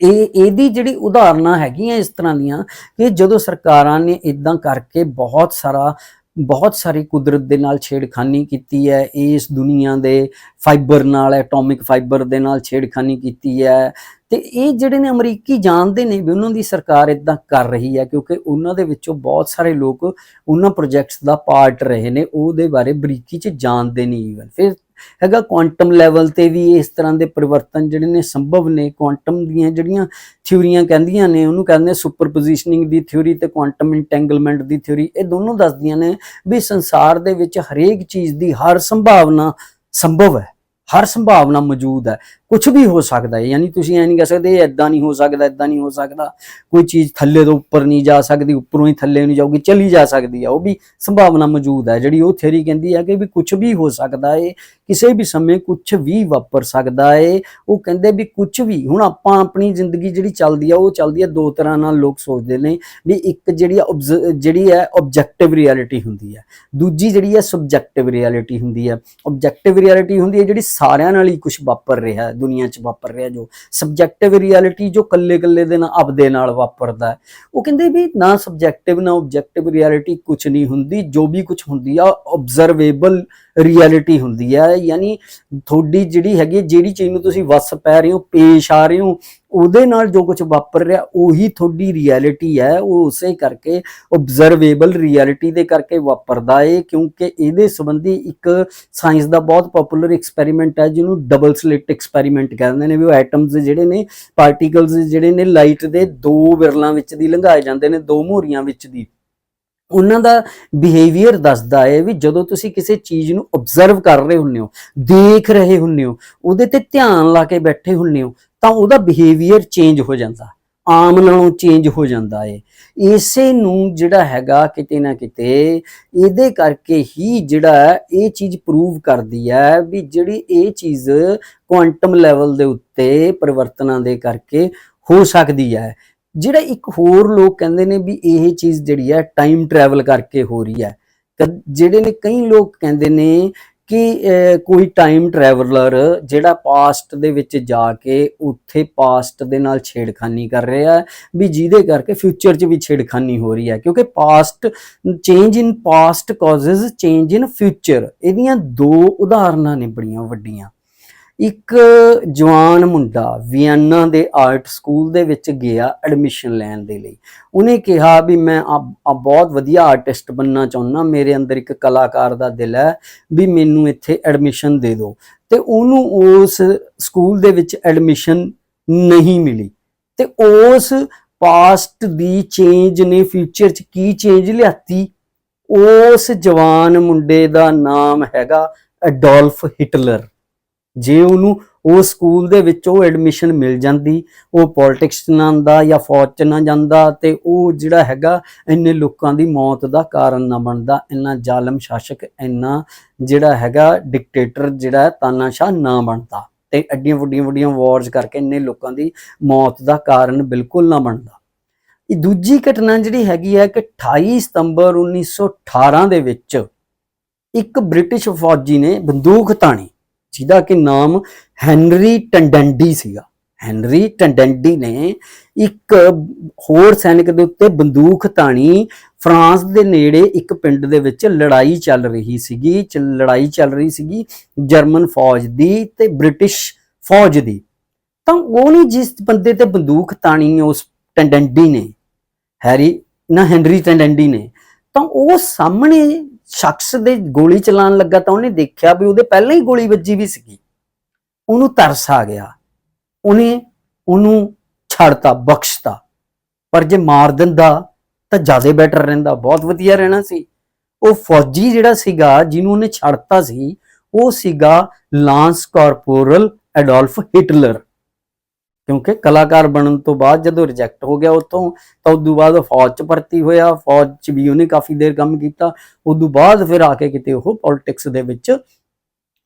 ਇਹ, ਇਹਦੀ ਜਿਹੜੀ ਉਦਾਹਰਨਾਂ ਹੈਗੀਆਂ ਇਸ ਤਰ੍ਹਾਂ ਦੀਆਂ ਕਿ ਜਦੋਂ ਸਰਕਾਰਾਂ ਨੇ ਇਦਾਂ ਕਰਕੇ ਬਹੁਤ ਸਾਰਾ ਬਹੁਤ ਸਾਰੀ ਕੁਦਰਤ ਦੇ ਨਾਲ ਛੇੜਖਾਨੀ ਕੀਤੀ ਹੈ। ਇਸ ਦੁਨੀਆ ਦੇ ਫਾਈਬਰ ਨਾਲ ਐਟੋਮਿਕ ਫਾਈਬਰ ਦੇ ਨਾਲ ਛੇੜਖਾਨੀ ਕੀਤੀ ਹੈ। ਤੇ ਇਹ ਜਿਹੜੇ ਨੇ ਅਮਰੀਕੀ ਜਾਣਦੇ ਨੇ ਵੀ ਉਹਨਾਂ ਦੀ ਸਰਕਾਰ ਇਦਾਂ ਕਰ ਰਹੀ ਹੈ ਕਿਉਂਕਿ ਉਹਨਾਂ ਦੇ ਵਿੱਚੋਂ ਬਹੁਤ ਸਾਰੇ ਲੋਕ ਉਹਨਾਂ ਪ੍ਰੋਜੈਕਟਸ ਦਾ ਪਾਰਟ ਰਹੇ ਨੇ। ਉਹਦੇ ਬਾਰੇ ਬਰੀਕੀ ਚ ਜਾਣਦੇ ਨਹੀਂ ਈਵਨ ਫਿਰ ਹੈਗਾ ਕੁਆਂਟਮ ਲੈਵਲ ਤੇ ਵੀ ਇਸ ਤਰ੍ਹਾਂ ਦੇ ਪਰਿਵਰਤਨ ਜਿਹੜੇ ਨੇ ਸੰਭਵ ਨੇ ਕੁਆਂਟਮ ਦੀਆਂ ਜਿਹੜੀਆਂ ਥਿਊਰੀਆਂ ਕਹਿੰਦੀਆਂ ਨੇ, ਉਹਨੂੰ ਕਹਿੰਦੇ ਸੁਪਰ ਸੁਪਰਪੋਜੀਸ਼ਨਿੰਗ ਦੀ ਥਿਊਰੀ ਤੇ ਕੁਆਂਟਮ ਇੰਟੈਂਗਲਮੈਂਟ ਦੀ ਥਿਊਰੀ ਇਹ ਦੋਨੋਂ ਦੱਸਦੀਆਂ ਨੇ ਵੀ ਸੰਸਾਰ ਦੇ ਵਿੱਚ ਹਰੇਕ ਚੀਜ਼ ਦੀ ਹਰ ਸੰਭਾਵਨਾ ਸੰਭਵ ਹੈ। ਹਰ ਸੰਭਾਵਨਾ ਮੌਜੂਦ ਹੈ। ਕੁਝ ਵੀ ਹੋ ਸਕਦਾ ਹੈ। ਯਾਨੀ ਤੁਸੀਂ ਐ ਨਹੀਂ ਕਹਿ ਸਕਦੇ ਇਹ ਨਹੀਂ ਹੋ ਸਕਦਾ ਇਦਾਂ ਨਹੀਂ ਹੋ ਸਕਦਾ। ਕੋਈ ਚੀਜ਼ ਥੱਲੇ ਤੋਂ ਉੱਪਰ ਨਹੀਂ ਜਾ ਸਕਦੀ, ਉੱਪਰੋਂ ਹੀ ਥੱਲੇ ਨਹੀਂ ਜਾਊਗੀ, ਚਲੀ ਜਾ ਸਕਦੀ ਹੈ। ਉਹ ਵੀ ਸੰਭਾਵਨਾ ਮੌਜੂਦ ਹੈ। ਜਿਹੜੀ ਉਹ ਥਿਉਰੀ ਕਹਿੰਦੀ ਹੈ ਕਿ ਵੀ ਕੁਝ ਵੀ ਹੋ ਸਕਦਾ ਹੈ, ਕਿਸੇ ਵੀ ਸਮੇਂ ਕੁਝ ਵੀ ਵਾਪਰ ਸਕਦਾ ਹੈ। ਉਹ ਕਹਿੰਦੇ ਵੀ ਕੁਝ ਵੀ, ਹੁਣ ਆਪਾਂ ਆਪਣੀ ਜ਼ਿੰਦਗੀ ਜਿਹੜੀ ਚੱਲਦੀ ਆ, ਉਹ ਚੱਲਦੀ ਆ ਦੋ ਤਰ੍ਹਾਂ ਨਾਲ ਲੋਕ ਸੋਚਦੇ ਨੇ ਵੀ ਇੱਕ ਜਿਹੜੀ ਆ obs- ਜਿਹੜੀ ਹੈ ਆਬਜੈਕਟਿਵ ਰਿਐਲਿਟੀ ਹੁੰਦੀ ਹੈ। ਦੂਜੀ ਜਿਹੜੀ ਹੈ ਸਬਜੈਕਟਿਵ ਰਿਐਲਿਟੀ ਹੁੰਦੀ ਹੈ। ਆਬਜੈਕਟਿਵ ਰਿਐਲਿਟੀ ਹੁੰਦੀ ਹੈ ਜਿਹੜੀ ਸਾਰਿਆਂ ਨਾਲ ਹੀ ਕੁਝ ਵਾਪਰ ਰਿਹਾ ਹੈ, ਦੁਨੀਆ 'ਚ ਵਾਪਰ ਰਿਹਾ ਜੋ ਸਬਜੈਕਟਿਵ ਰਿਐਲਿਟੀ ਜੋ ਕੱਲੇ-ਕੱਲੇ ਦੇ ਨਾਲ ਆਪਦੇ ਨਾਲ ਵਾਪਰਦਾ ਉਹ ਕਹਿੰਦੇ ਵੀ ਨਾ ਸਬਜੈਕਟਿਵ ਨਾ ਆਬਜੈਕਟਿਵ ਰਿਐਲਿਟੀ ਕੁਝ ਨਹੀਂ ਹੁੰਦੀ, ਜੋ ਵੀ ਕੁਝ ਹੁੰਦੀ ਆ ਆਬਜ਼ਰਵੇਬਲ ਰਿਐਲਿਟੀ ਹੁੰਦੀ ਹੈ ਯਾਨੀ ਤੁਹਾਡੀ ਜਿਹੜੀ ਹੈਗੀ ਜਿਹੜੀ ਚੀਜ਼ ਨੂੰ ਤੁਸੀਂ ਵਸ ਪੈ ਰਹੇ ਹੋ, ਪੇਸ਼ ਆ ਰਹੇ ਹੋ ਉਹਦੇ ਨਾਲ ਜੋ ਕੁਝ ਵਾਪਰ ਰਿਹਾ, ਉਹੀ ਤੁਹਾਡੀ ਰਿਐਲਿਟੀ ਹੈ, ਉਹ ਉਸੇ ਕਰਕੇ ਆਬਜ਼ਰਵੇਬਲ ਰਿਐਲਿਟੀ ਦੇ ਕਰਕੇ ਵਾਪਰਦਾ ਏ, ਕਿਉਂਕਿ ਇਹਦੇ ਸੰਬੰਧੀ ਇੱਕ ਸਾਇੰਸ ਦਾ ਬਹੁਤ ਪਪੂਲਰ ਐਕਸਪੈਰੀਮੈਂਟ ਹੈ, ਜਿਹਨੂੰ ਡਬਲ ਸਲਿਟ ਐਕਸਪੈਰੀਮੈਂਟ ਕਹਿੰਦੇ ਨੇ, ਵੀ ਉਹ ਐਟਮਸ ਜਿਹੜੇ ਨੇ ਪਾਰਟੀਕਲਸ ਜਿਹੜੇ ਨੇ ਲਾਈਟ ਦੇ ਦੋ ਵਿਰਲਾਂ ਵਿੱਚ ਦੀ ਲੰਘਾਏ ਜਾਂਦੇ ਨੇ, ਦੋ ਮੋਹਰੀਆਂ ਵਿੱਚ ਦੀ। ਉਹਨਾਂ ਦਾ ਬਿਹੇਵੀਅਰ ਦੱਸਦਾ ਹੈ ਵੀ ਜਦੋਂ ਤੁਸੀਂ ਕਿਸੇ ਚੀਜ਼ ਨੂੰ ਆਬਜ਼ਰਵ ਕਰ ਰਹੇ ਹੁੰਨੇ ਹੋ, ਦੇਖ ਰਹੇ ਹੁੰਨੇ ਹੋ, ਉਹਦੇ ਤੇ ਧਿਆਨ ਲਾ ਕੇ ਬੈਠੇ ਹੁੰਨੇ ਹੋ ਤਾਂ ਉਹਦਾ ਬਿਹੇਵੀਅਰ ਚੇਂਜ ਹੋ ਜਾਂਦਾ। ਆਮ ਨਾਲੋਂ ਚੇਂਜ ਹੋ ਜਾਂਦਾ ਏ। ਇਸੇ ਨੂੰ ਜਿਹੜਾ ਹੈਗਾ ਕਿਤੇ ਨਾ ਕਿਤੇ ਇਹਦੇ ਕਰਕੇ ਹੀ ਜਿਹੜਾ ਇਹ ਚੀਜ਼ ਪ੍ਰੂਵ ਕਰਦੀ ਹੈ ਵੀ ਜਿਹੜੀ ਇਹ ਚੀਜ਼ ਕੁਆਂਟਮ ਲੈਵਲ ਦੇ ਉੱਤੇ ਪਰਿਵਰਤਨਾਂ ਦੇ ਕਰਕੇ ਹੋ ਸਕਦੀ ਹੈ। ਜਿਹੜਾ ਇੱਕ ਹੋਰ ਲੋਕ ਕਹਿੰਦੇ ਨੇ ਵੀ ਇਹ ਚੀਜ਼ ਜਿਹੜੀ ਹੈ ਟਾਈਮ ਟਰੈਵਲ ਕਰਕੇ ਹੋ ਰਹੀ ਹੈ। ਕ- ਜਿਹੜੇ ਨੇ ਕਈ ਲੋਕ ਕਹਿੰਦੇ ਨੇ ਕਿ ਕੋਈ ਟਾਈਮ ਟਰੈਵਲਰ ਜਿਹੜਾ ਪਾਸਟ ਦੇ ਵਿੱਚ ਜਾ ਕੇ ਉੱਥੇ ਪਾਸਟ ਦੇ ਨਾਲ ਛੇੜਖਾਨੀ ਕਰ ਰਿਹਾ ਹੈ, ਵੀ ਜਿਹਦੇ ਕਰਕੇ ਫਿਊਚਰ 'ਚ ਵੀ ਛੇੜਖਾਨੀ ਹੋ ਰਹੀ ਹੈ, ਕਿਉਂਕਿ past change in past causes change in future ਇਹਦੀਆਂ ਦੋ ਉਦਾਹਰਨਾਂ ਨੇ ਬੜੀਆਂ ਵੱਡੀਆਂ। ਇੱਕ ਜਵਾਨ ਮੁੰਡਾ ਵੀਅਨਾ ਦੇ ਆਰਟ ਸਕੂਲ ਦੇ ਵਿੱਚ ਗਿਆ ਐਡਮਿਸ਼ਨ ਲੈਣ ਦੇ ਲਈ। ਉਹਨੇ ਕਿਹਾ ਵੀ ਮੈਂ ਆ ਆ ਬਹੁਤ ਵਧੀਆ ਆਰਟਿਸਟ ਬੰਨਣਾ ਚਾਹੁੰਦਾ ਮੇਰੇ ਅੰਦਰ ਇੱਕ ਕਲਾਕਾਰ ਦਾ ਦਿਲ ਹੈ ਵੀ ਮੈਨੂੰ ਇੱਥੇ ਐਡਮਿਸ਼ਨ ਦੇ ਦਿਓ। ਤੇ ਉਹਨੂੰ ਉਸ ਸਕੂਲ ਦੇ ਵਿੱਚ ਐਡਮਿਸ਼ਨ ਨਹੀਂ ਮਿਲੀ। ਤੇ ਉਸ ਪਾਸਟ ਦੀ ਚੇਂਜ ਨੇ ਫਿਊਚਰ 'ਚ ਕੀ ਚੇਂਜ ਲਿਆਤੀ? ਉਸ ਜਵਾਨ ਮੁੰਡੇ ਦਾ ਨਾਮ ਹੈਗਾ ਅਡੋਲਫ ਹਿਟਲਰ। ਜੇ ਉਹਨੂੰ ਉਹ ਸਕੂਲ ਦੇ ਵਿੱਚ ਉਹ ਐਡਮਿਸ਼ਨ ਮਿਲ ਜਾਂਦੀ, ਉਹ ਪੋਲਿਟਿਕਸ 'ਚ ਨਾ ਆਉਂਦਾ ਜਾਂ ਫੌਜ 'ਚ ਨਾ ਜਾਂਦਾ ਤੇ ਉਹ ਜਿਹੜਾ ਹੈਗਾ ਇੰਨੇ ਲੋਕਾਂ ਦੀ ਮੌਤ ਦਾ ਕਾਰਨ ਨਾ ਬਣਦਾ, ਇੰਨਾ ਜ਼ਾਲਮ ਸ਼ਾਸਕ, ਇੰਨਾ ਜਿਹੜਾ ਹੈਗਾ ਡਿਕਟੇਟਰ ਜਿਹੜਾ ਤਾਨਾਸ਼ਾਹ ਨਾ ਬਣਦਾ ਤੇ ਐਡੀਆਂ ਵੱਡੀਆਂ ਵੱਡੀਆਂ ਵਾਰਸ ਕਰਕੇ ਇੰਨੇ ਲੋਕਾਂ ਦੀ ਮੌਤ ਦਾ ਕਾਰਨ ਬਿਲਕੁਲ ਨਾ ਬਣਦਾ। ਇਹ ਦੂਜੀ ਘਟਨਾ ਜਿਹੜੀ ਹੈਗੀ ਹੈ ਕਿ 28 ਸਤੰਬਰ 1918 ਦੇ ਵਿੱਚ ਇੱਕ ਬ੍ਰਿਟਿਸ਼ ਫੌਜੀ ਨੇ ਬੰਦੂਕ ਤਾਣੀ। ਜਿਹਦਾ ਕਿ ਨਾਮ ਹੈਨਰੀ ਟੰਡੰਡੀ ਸੀਗਾ। ਹੈਨਰੀ ਟੰਡੰਡੀ ਨੇ ਇੱਕ ਹੋਰ ਸੈਨਿਕ ਦੇ ਉੱਤੇ ਬੰਦੂਕ ਤਾਣੀ। ਫਰਾਂਸ ਦੇ ਨੇੜੇ ਇੱਕ ਪਿੰਡ ਦੇ ਵਿੱਚ ਲੜਾਈ ਚੱਲ ਰਹੀ ਸੀਗੀ, ਚ- ਲੜਾਈ ਚੱਲ ਰਹੀ ਸੀਗੀ ਜਰਮਨ ਫੌਜ ਦੀ ਤੇ ਬ੍ਰਿਟਿਸ਼ ਫੌਜ ਦੀ। ਤਾਂ ਉਹ ਉਹਨੇ ਜਿਸ ਬੰਦੇ ਤੇ ਬੰਦੂਕ ਤਾਣੀ ਉਸ ਟੰਡੰਡੀ ਨੇ, ਹੈਰੀ, ਨਾ ਹੈਨਰੀ ਟੰਡੰਡੀ ਨੇ, ਤਾਂ ਉਹ ਸਾਹਮਣੇ ਸ਼ਖਸ ਦੇ ਗੋਲੀ ਚਲਾਉਣ ਲੱਗਾ ਤਾਂ ਉਹਨੇ ਦੇਖਿਆ ਵੀ ਉਹਦੇ ਪਹਿਲਾਂ ਹੀ ਗੋਲੀ ਵੱਜੀ ਵੀ ਸੀਗੀ। ਉਹਨੂੰ ਤਰਸ ਆ ਗਿਆ। ਉਹਨੇ ਉਹਨੂੰ ਛੱਡਤਾ, ਬਖਸ਼ਤਾ। ਪਰ ਜੇ ਮਾਰ ਦਿੰਦਾ ਤਾਂ ਜ਼ਿਆਦਾ ਬੈਟਰ ਰਹਿੰਦਾ, ਬਹੁਤ ਵਧੀਆ ਰਹਿਣਾ ਸੀ। ਉਹ ਫੌਜੀ ਜਿਹੜਾ ਸੀਗਾ, ਜਿਹਨੂੰ ਉਹਨੇ ਛੱਡਤਾ ਸੀ, ਉਹ ਸੀਗਾ ਲਾਂਸ ਕਾਰਪੋਰਲ ਐਡੋਲਫ ਹਿਟਲਰ। ਕਿਉਂਕਿ ਕਲਾਕਾਰ ਬਣਨ ਤੋਂ ਬਾਅਦ ਜਦੋਂ ਰਿਜੈਕਟ ਹੋ ਗਿਆ ਉਤੋਂ, ਤਾਂ ਉਦੋਂ ਬਾਅਦ ਫੌਜ 'ਚ ਭਰਤੀ ਹੋਇਆ, ਫੌਜ 'ਚ ਵੀ ਉਹਨੇ ਕਾਫੀ ਦੇਰ ਕੰਮ ਕੀਤਾ, ਉਦੋਂ ਬਾਅਦ ਫਿਰ ਆ ਕੇ ਕਿਤੇ ਉਹ ਪੋਲਿਟਿਕਸ ਦੇ ਵਿੱਚ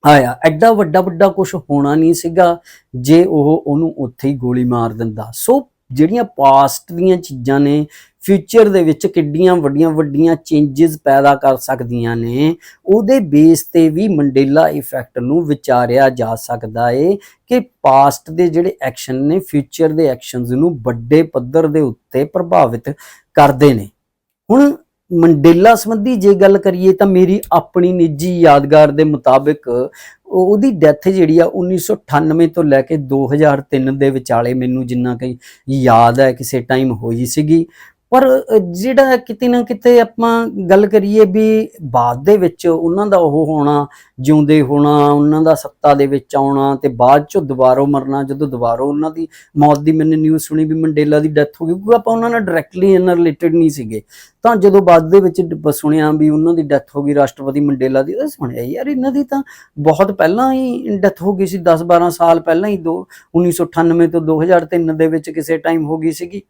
ਆਇਆ। ਐਡਾ ਵੱਡਾ ਵੱਡਾ ਕੁਝ ਹੋਣਾ ਨਹੀਂ ਸੀਗਾ ਜੇ ਉਹ ਉਹਨੂੰ ਉੱਥੇ ਹੀ ਗੋਲੀ ਮਾਰ ਦਿੰਦਾ। ਸੋ ਜਿਹੜੀਆਂ ਪਾਸਟ ਦੀਆਂ ਚੀਜ਼ਾਂ ਨੇ ਫਿਊਚਰ ਦੇ ਵਿੱਚ ਕਿੱਡੀਆਂ ਵੱਡੀਆਂ ਵੱਡੀਆਂ ਚੇਂਜਸ ਪੈਦਾ ਕਰ ਸਕਦੀਆਂ ਨੇ, ਉਹਦੇ ਬੇਸ ਤੇ ਵੀ ਮੰਡੇਲਾ ਇਫੈਕਟ ਨੂੰ ਵਿਚਾਰਿਆ ਜਾ ਸਕਦਾ ਏ ਕਿ ਪਾਸਟ ਦੇ ਜਿਹੜੇ ਐਕਸ਼ਨ ਨੇ ਫਿਊਚਰ ਦੇ ਐਕਸ਼ਨਸ ਨੂੰ ਵੱਡੇ ਪੱਧਰ ਦੇ ਉੱਤੇ ਪ੍ਰਭਾਵਿਤ ਕਰਦੇ ਨੇ। ਹੁਣ ਮੰਡੇਲਾ ਸੰਬੰਧੀ ਜੇ ਗੱਲ ਕਰੀਏ ਤਾਂ ਮੇਰੀ ਆਪਣੀ ਨਿੱਜੀ ਯਾਦਗਾਰ ਦੇ ਮੁਤਾਬਿਕ ਉਹਦੀ ਡੈਥ ਜਿਹੜੀ ਆ 1998 ਤੋਂ ਲੈ ਕੇ 2003 ਦੇ ਵਿਚਾਲੇ ਮੈਨੂੰ ਜਿੰਨਾ ਕਿ ਯਾਦ ਹੈ, ਕਿਸੇ ਟਾਈਮ ਹੋਈ ਸੀਗੀ। ਪਰ ਜਿਹੜਾ ਕਿਤੇ ਨਾ ਕਿਤੇ ਆਪਾਂ ਗੱਲ ਕਰੀਏ ਵੀ ਬਾਅਦ ਦੇ ਵਿੱਚ ਉਹਨਾਂ ਦਾ ਉਹ ਹੋਣਾ, ਜਿਉਂਦੇ ਹੋਣਾ, ਉਹਨਾਂ ਦਾ ਸੱਤਾ ਦੇ ਵਿੱਚ ਆਉਣਾ ਤੇ ਬਾਅਦ ਚੋਂ ਦੁਬਾਰਾ ਮਰਨਾ, ਜਦੋਂ ਦੁਬਾਰਾ ਉਹਨਾਂ ਦੀ ਮੌਤ ਦੀ ਮੈਨੇ ਨਿਊਜ਼ ਸੁਣੀ ਵੀ ਮੰਡੇਲਾ ਦੀ ਡੈਥ ਹੋ ਗਈ, ਕਿਉਂਕਿ ਆਪਾਂ ਉਹਨਾਂ ਨਾਲ ਡਾਇਰੈਕਟਲੀ ਇਹਨਾਂ ਰਿਲੇਟਡ ਨਹੀਂ ਸੀਗੇ। ਤਾਂ ਜਦੋਂ ਬਾਅਦ ਦੇ ਵਿੱਚ ਸੁਣਿਆ ਵੀ ਉਹਨਾਂ ਦੀ ਡੈਥ ਹੋ ਗਈ, ਰਾਸ਼ਟਰਪਤੀ ਮੰਡੇਲਾ ਦੀ ਉਹ ਸੁਣਿਆ ਯਾਰ ਇਹਨਾਂ ਦੀ ਤਾਂ ਬਹੁਤ ਪਹਿਲਾਂ ਹੀ ਡੈਥ ਹੋ ਗਈ ਸੀ 10 12 ਸਾਲ ਪਹਿਲਾਂ ਹੀ, ਦੋ 1998 ਤੋਂ 2003 ਦੇ ਵਿੱਚ ਕਿਸੇ ਟਾਈਮ ਹੋ ਗਈ ਸੀਗੀ।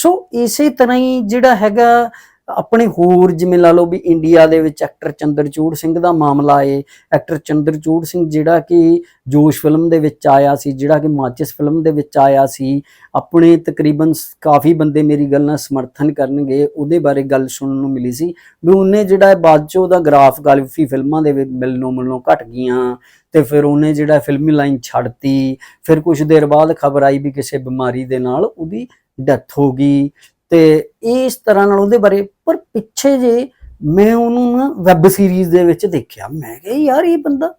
ਸੋ ਇਸੇ ਤਰ੍ਹਾਂ ਹੀ ਜਿਹੜਾ ਹੈਗਾ, ਆਪਣੇ ਹੋਰ ਜਿਵੇਂ ਲਾ ਲਓ ਵੀ ਇੰਡੀਆ ਦੇ ਵਿੱਚ ਐਕਟਰ ਚੰਦਰਚੂੜ ਸਿੰਘ ਦਾ ਮਾਮਲਾ ਏ। ਐਕਟਰ ਚੰਦਰਚੂੜ ਸਿੰਘ ਜਿਹੜਾ ਕਿ ਜੋਸ਼ ਫਿਲਮ ਦੇ ਵਿੱਚ ਆਇਆ ਸੀ, ਜਿਹੜਾ ਕਿ ਮਾਚਿਸ ਫਿਲਮ ਦੇ ਵਿੱਚ ਆਇਆ ਸੀ। ਆਪਣੇ ਤਕਰੀਬਨ ਕਾਫੀ ਬੰਦੇ ਮੇਰੀ ਗੱਲ ਨਾਲ ਸਮਰਥਨ ਕਰਨਗੇ, ਉਹਦੇ ਬਾਰੇ ਗੱਲ ਸੁਣਨ ਨੂੰ ਮਿਲੀ ਸੀ। ਵੀ ਉਹਨੇ ਜਿਹੜਾ ਬਾਅਦ ਚ ਉਹਦਾ ਗ੍ਰਾਫ ਗਾਲਫੀ ਫਿਲਮਾਂ ਦੇ ਵਿੱਚ ਮਿਲਣੋਂ ਮਿਲਣੋਂ ਘਟ ਗਈਆਂ। ਤੇ ਫਿਰ ਉਹਨੇ ਜਿਹੜਾ ਫਿਲਮੀ ਲਾਈਨ ਛੱਡਤੀ। ਫਿਰ ਕੁਝ ਦੇਰ ਬਾਅਦ ਖਬਰ ਆਈ ਵੀ ਕਿਸੇ ਬਿਮਾਰੀ ਦੇ ਨਾਲ ਉਹਦੀ ਡੈਥ ਹੋ ਗਈ ਤੇ ਇਸ ਤਰ੍ਹਾਂ ਨਾਲ ਉਹਦੇ ਬਾਰੇ, ਪਰ ਪਿੱਛੇ ਜੇ ਮੈਂ ਉਹਨੂੰ ਨਾ ਵੈਬ ਸੀਰੀਜ਼ ਦੇ ਵਿੱਚ ਦੇਖਿਆ, ਮੈਂ ਕਿਹਾ ਯਾਰ ਇਹ ਬੰਦਾ,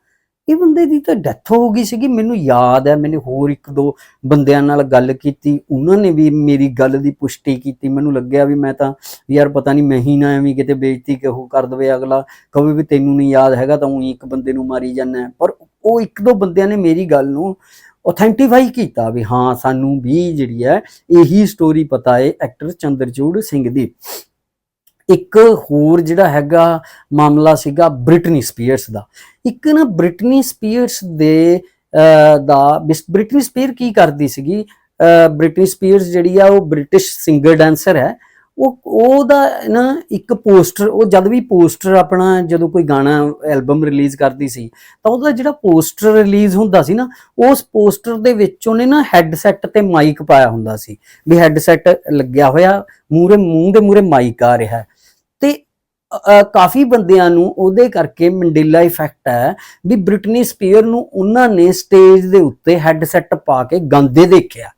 ਇਹ ਬੰਦੇ ਦੀ ਤਾਂ ਡੈਥ ਹੋ ਗਈ ਸੀਗੀ, ਮੈਨੂੰ ਯਾਦ ਹੈ ਮੈंने ਹੋਰ ਇੱਕ ਦੋ ਬੰਦਿਆਂ ਨਾਲ ਗੱਲ ਕੀਤੀ, ਉਹਨਾਂ ਨੇ ਵੀ ਮੇਰੀ ਗੱਲ ਦੀ ਪੁਸ਼ਟੀ ਕੀਤੀ, ਮੈਨੂੰ ਲੱਗਿਆ ਵੀ ਮੈਂ ਤਾਂ ਯਾਰ ਪਤਾ ਨਹੀਂ ਮੈਂ ਹੀ ਨਾ ਐਵੇਂ ਕਿਤੇ ਬੇਇੱਜ਼ਤੀ ਕਿਹੋ ਕਰ ਦਵੇ ਅਗਲਾ, ਕਵੇ ਵੀ ਤੈਨੂੰ ਨਹੀਂ ਯਾਦ ਹੈਗਾ ਤਾਂ ਉਹੀ ਇੱਕ ਬੰਦੇ ਨੂੰ ਮਾਰੀ ਜਾਂਦਾ ਪਰ ਉਹ ਇੱਕ ਦੋ ਬੰਦਿਆਂ ਨੇ ਮੇਰੀ ਗੱਲ ਨੂੰ ਅਥੈਂਟੀਫਾਈ ਕੀਤਾ ਵੀ ਹਾਂ, ਸਾਨੂੰ ਵੀ ਜਿਹੜੀ ਹੈ, ਇਹੀ ਸਟੋਰੀ ਪਤਾ ਹੈ ਐਕਟਰ ਚੰਦਰਚੂੜ ਸਿੰਘ ਦੀ। ਇੱਕ ਹੋਰ ਜਿਹੜਾ ਹੈਗਾ ਮਾਮਲਾ ਸੀਗਾ ਬ੍ਰਿਟਨੀ ਸਪੀਅਰਸ ਦਾ। ਇੱਕ ਨਾ ਬ੍ਰਿਟਨੀ ਸਪੀਅਰਸ ਦੇ ਦਾ ਬਿਸ- ਬ੍ਰਿਟਨੀ ਸਪੀਅਰ ਕੀ ਕਰਦੀ ਸੀਗੀ? ਬ੍ਰਿਟਨੀ ਸਪੀਅਰਸ ਜਿਹੜੀ ਆ ਉਹ ਬ੍ਰਿਟਿਸ਼ ਸਿੰਗਰ ਡਾਂਸਰ ਹੈ। ਉਹ, ਉਹਦਾ ਨਾ ਇੱਕ ਪੋਸਟਰ, ਉਹ ਜਦ ਵੀ ਪੋਸਟਰ ਆਪਣਾ ਜਦੋਂ ਕੋਈ ਗਾਣਾ, ਐਲਬਮ ਰਿਲੀਜ਼ ਕਰਦੀ ਸੀ, ਤਾਂ ਉਹਦਾ ਜਿਹੜਾ ਪੋਸਟਰ ਰਿਲੀਜ਼ ਹੁੰਦਾ ਸੀ ਨਾ, ਉਸ ਪੋਸਟਰ ਦੇ ਵਿੱਚ ਉਹਨੇ ਨਾ ਹੈੱਡਸੈਟ ਤੇ ਮਾਈਕ ਪਾਇਆ ਹੁੰਦਾ ਸੀ, ਵੀ ਹੈੱਡਸੈਟ ਲੱਗਿਆ ਹੋਇਆ ਮੂਰੇ ਮੂੰਹ ਦੇ ਮੂਰੇ ਮਾਈਕ ਆ ਰਿਹਾ ਹੈ। ਤੇ ਕਾਫੀ ਬੰਦਿਆਂ ਨੂੰ ਉਹਦੇ ਕਰਕੇ ਮੰਡੇਲਾ ਇਫੈਕਟ ਹੈ, ਵੀ ਬ੍ਰਿਟਨੀ ਸਪੀਅਰ ਨੂੰ ਉਹਨਾਂ ਨੇ ਸਟੇਜ ਦੇ ਉੱਤੇ ਹੈੱਡਸੈਟ ਪਾ ਕੇ ਗਾਉਂਦੇ ਦੇਖਿਆ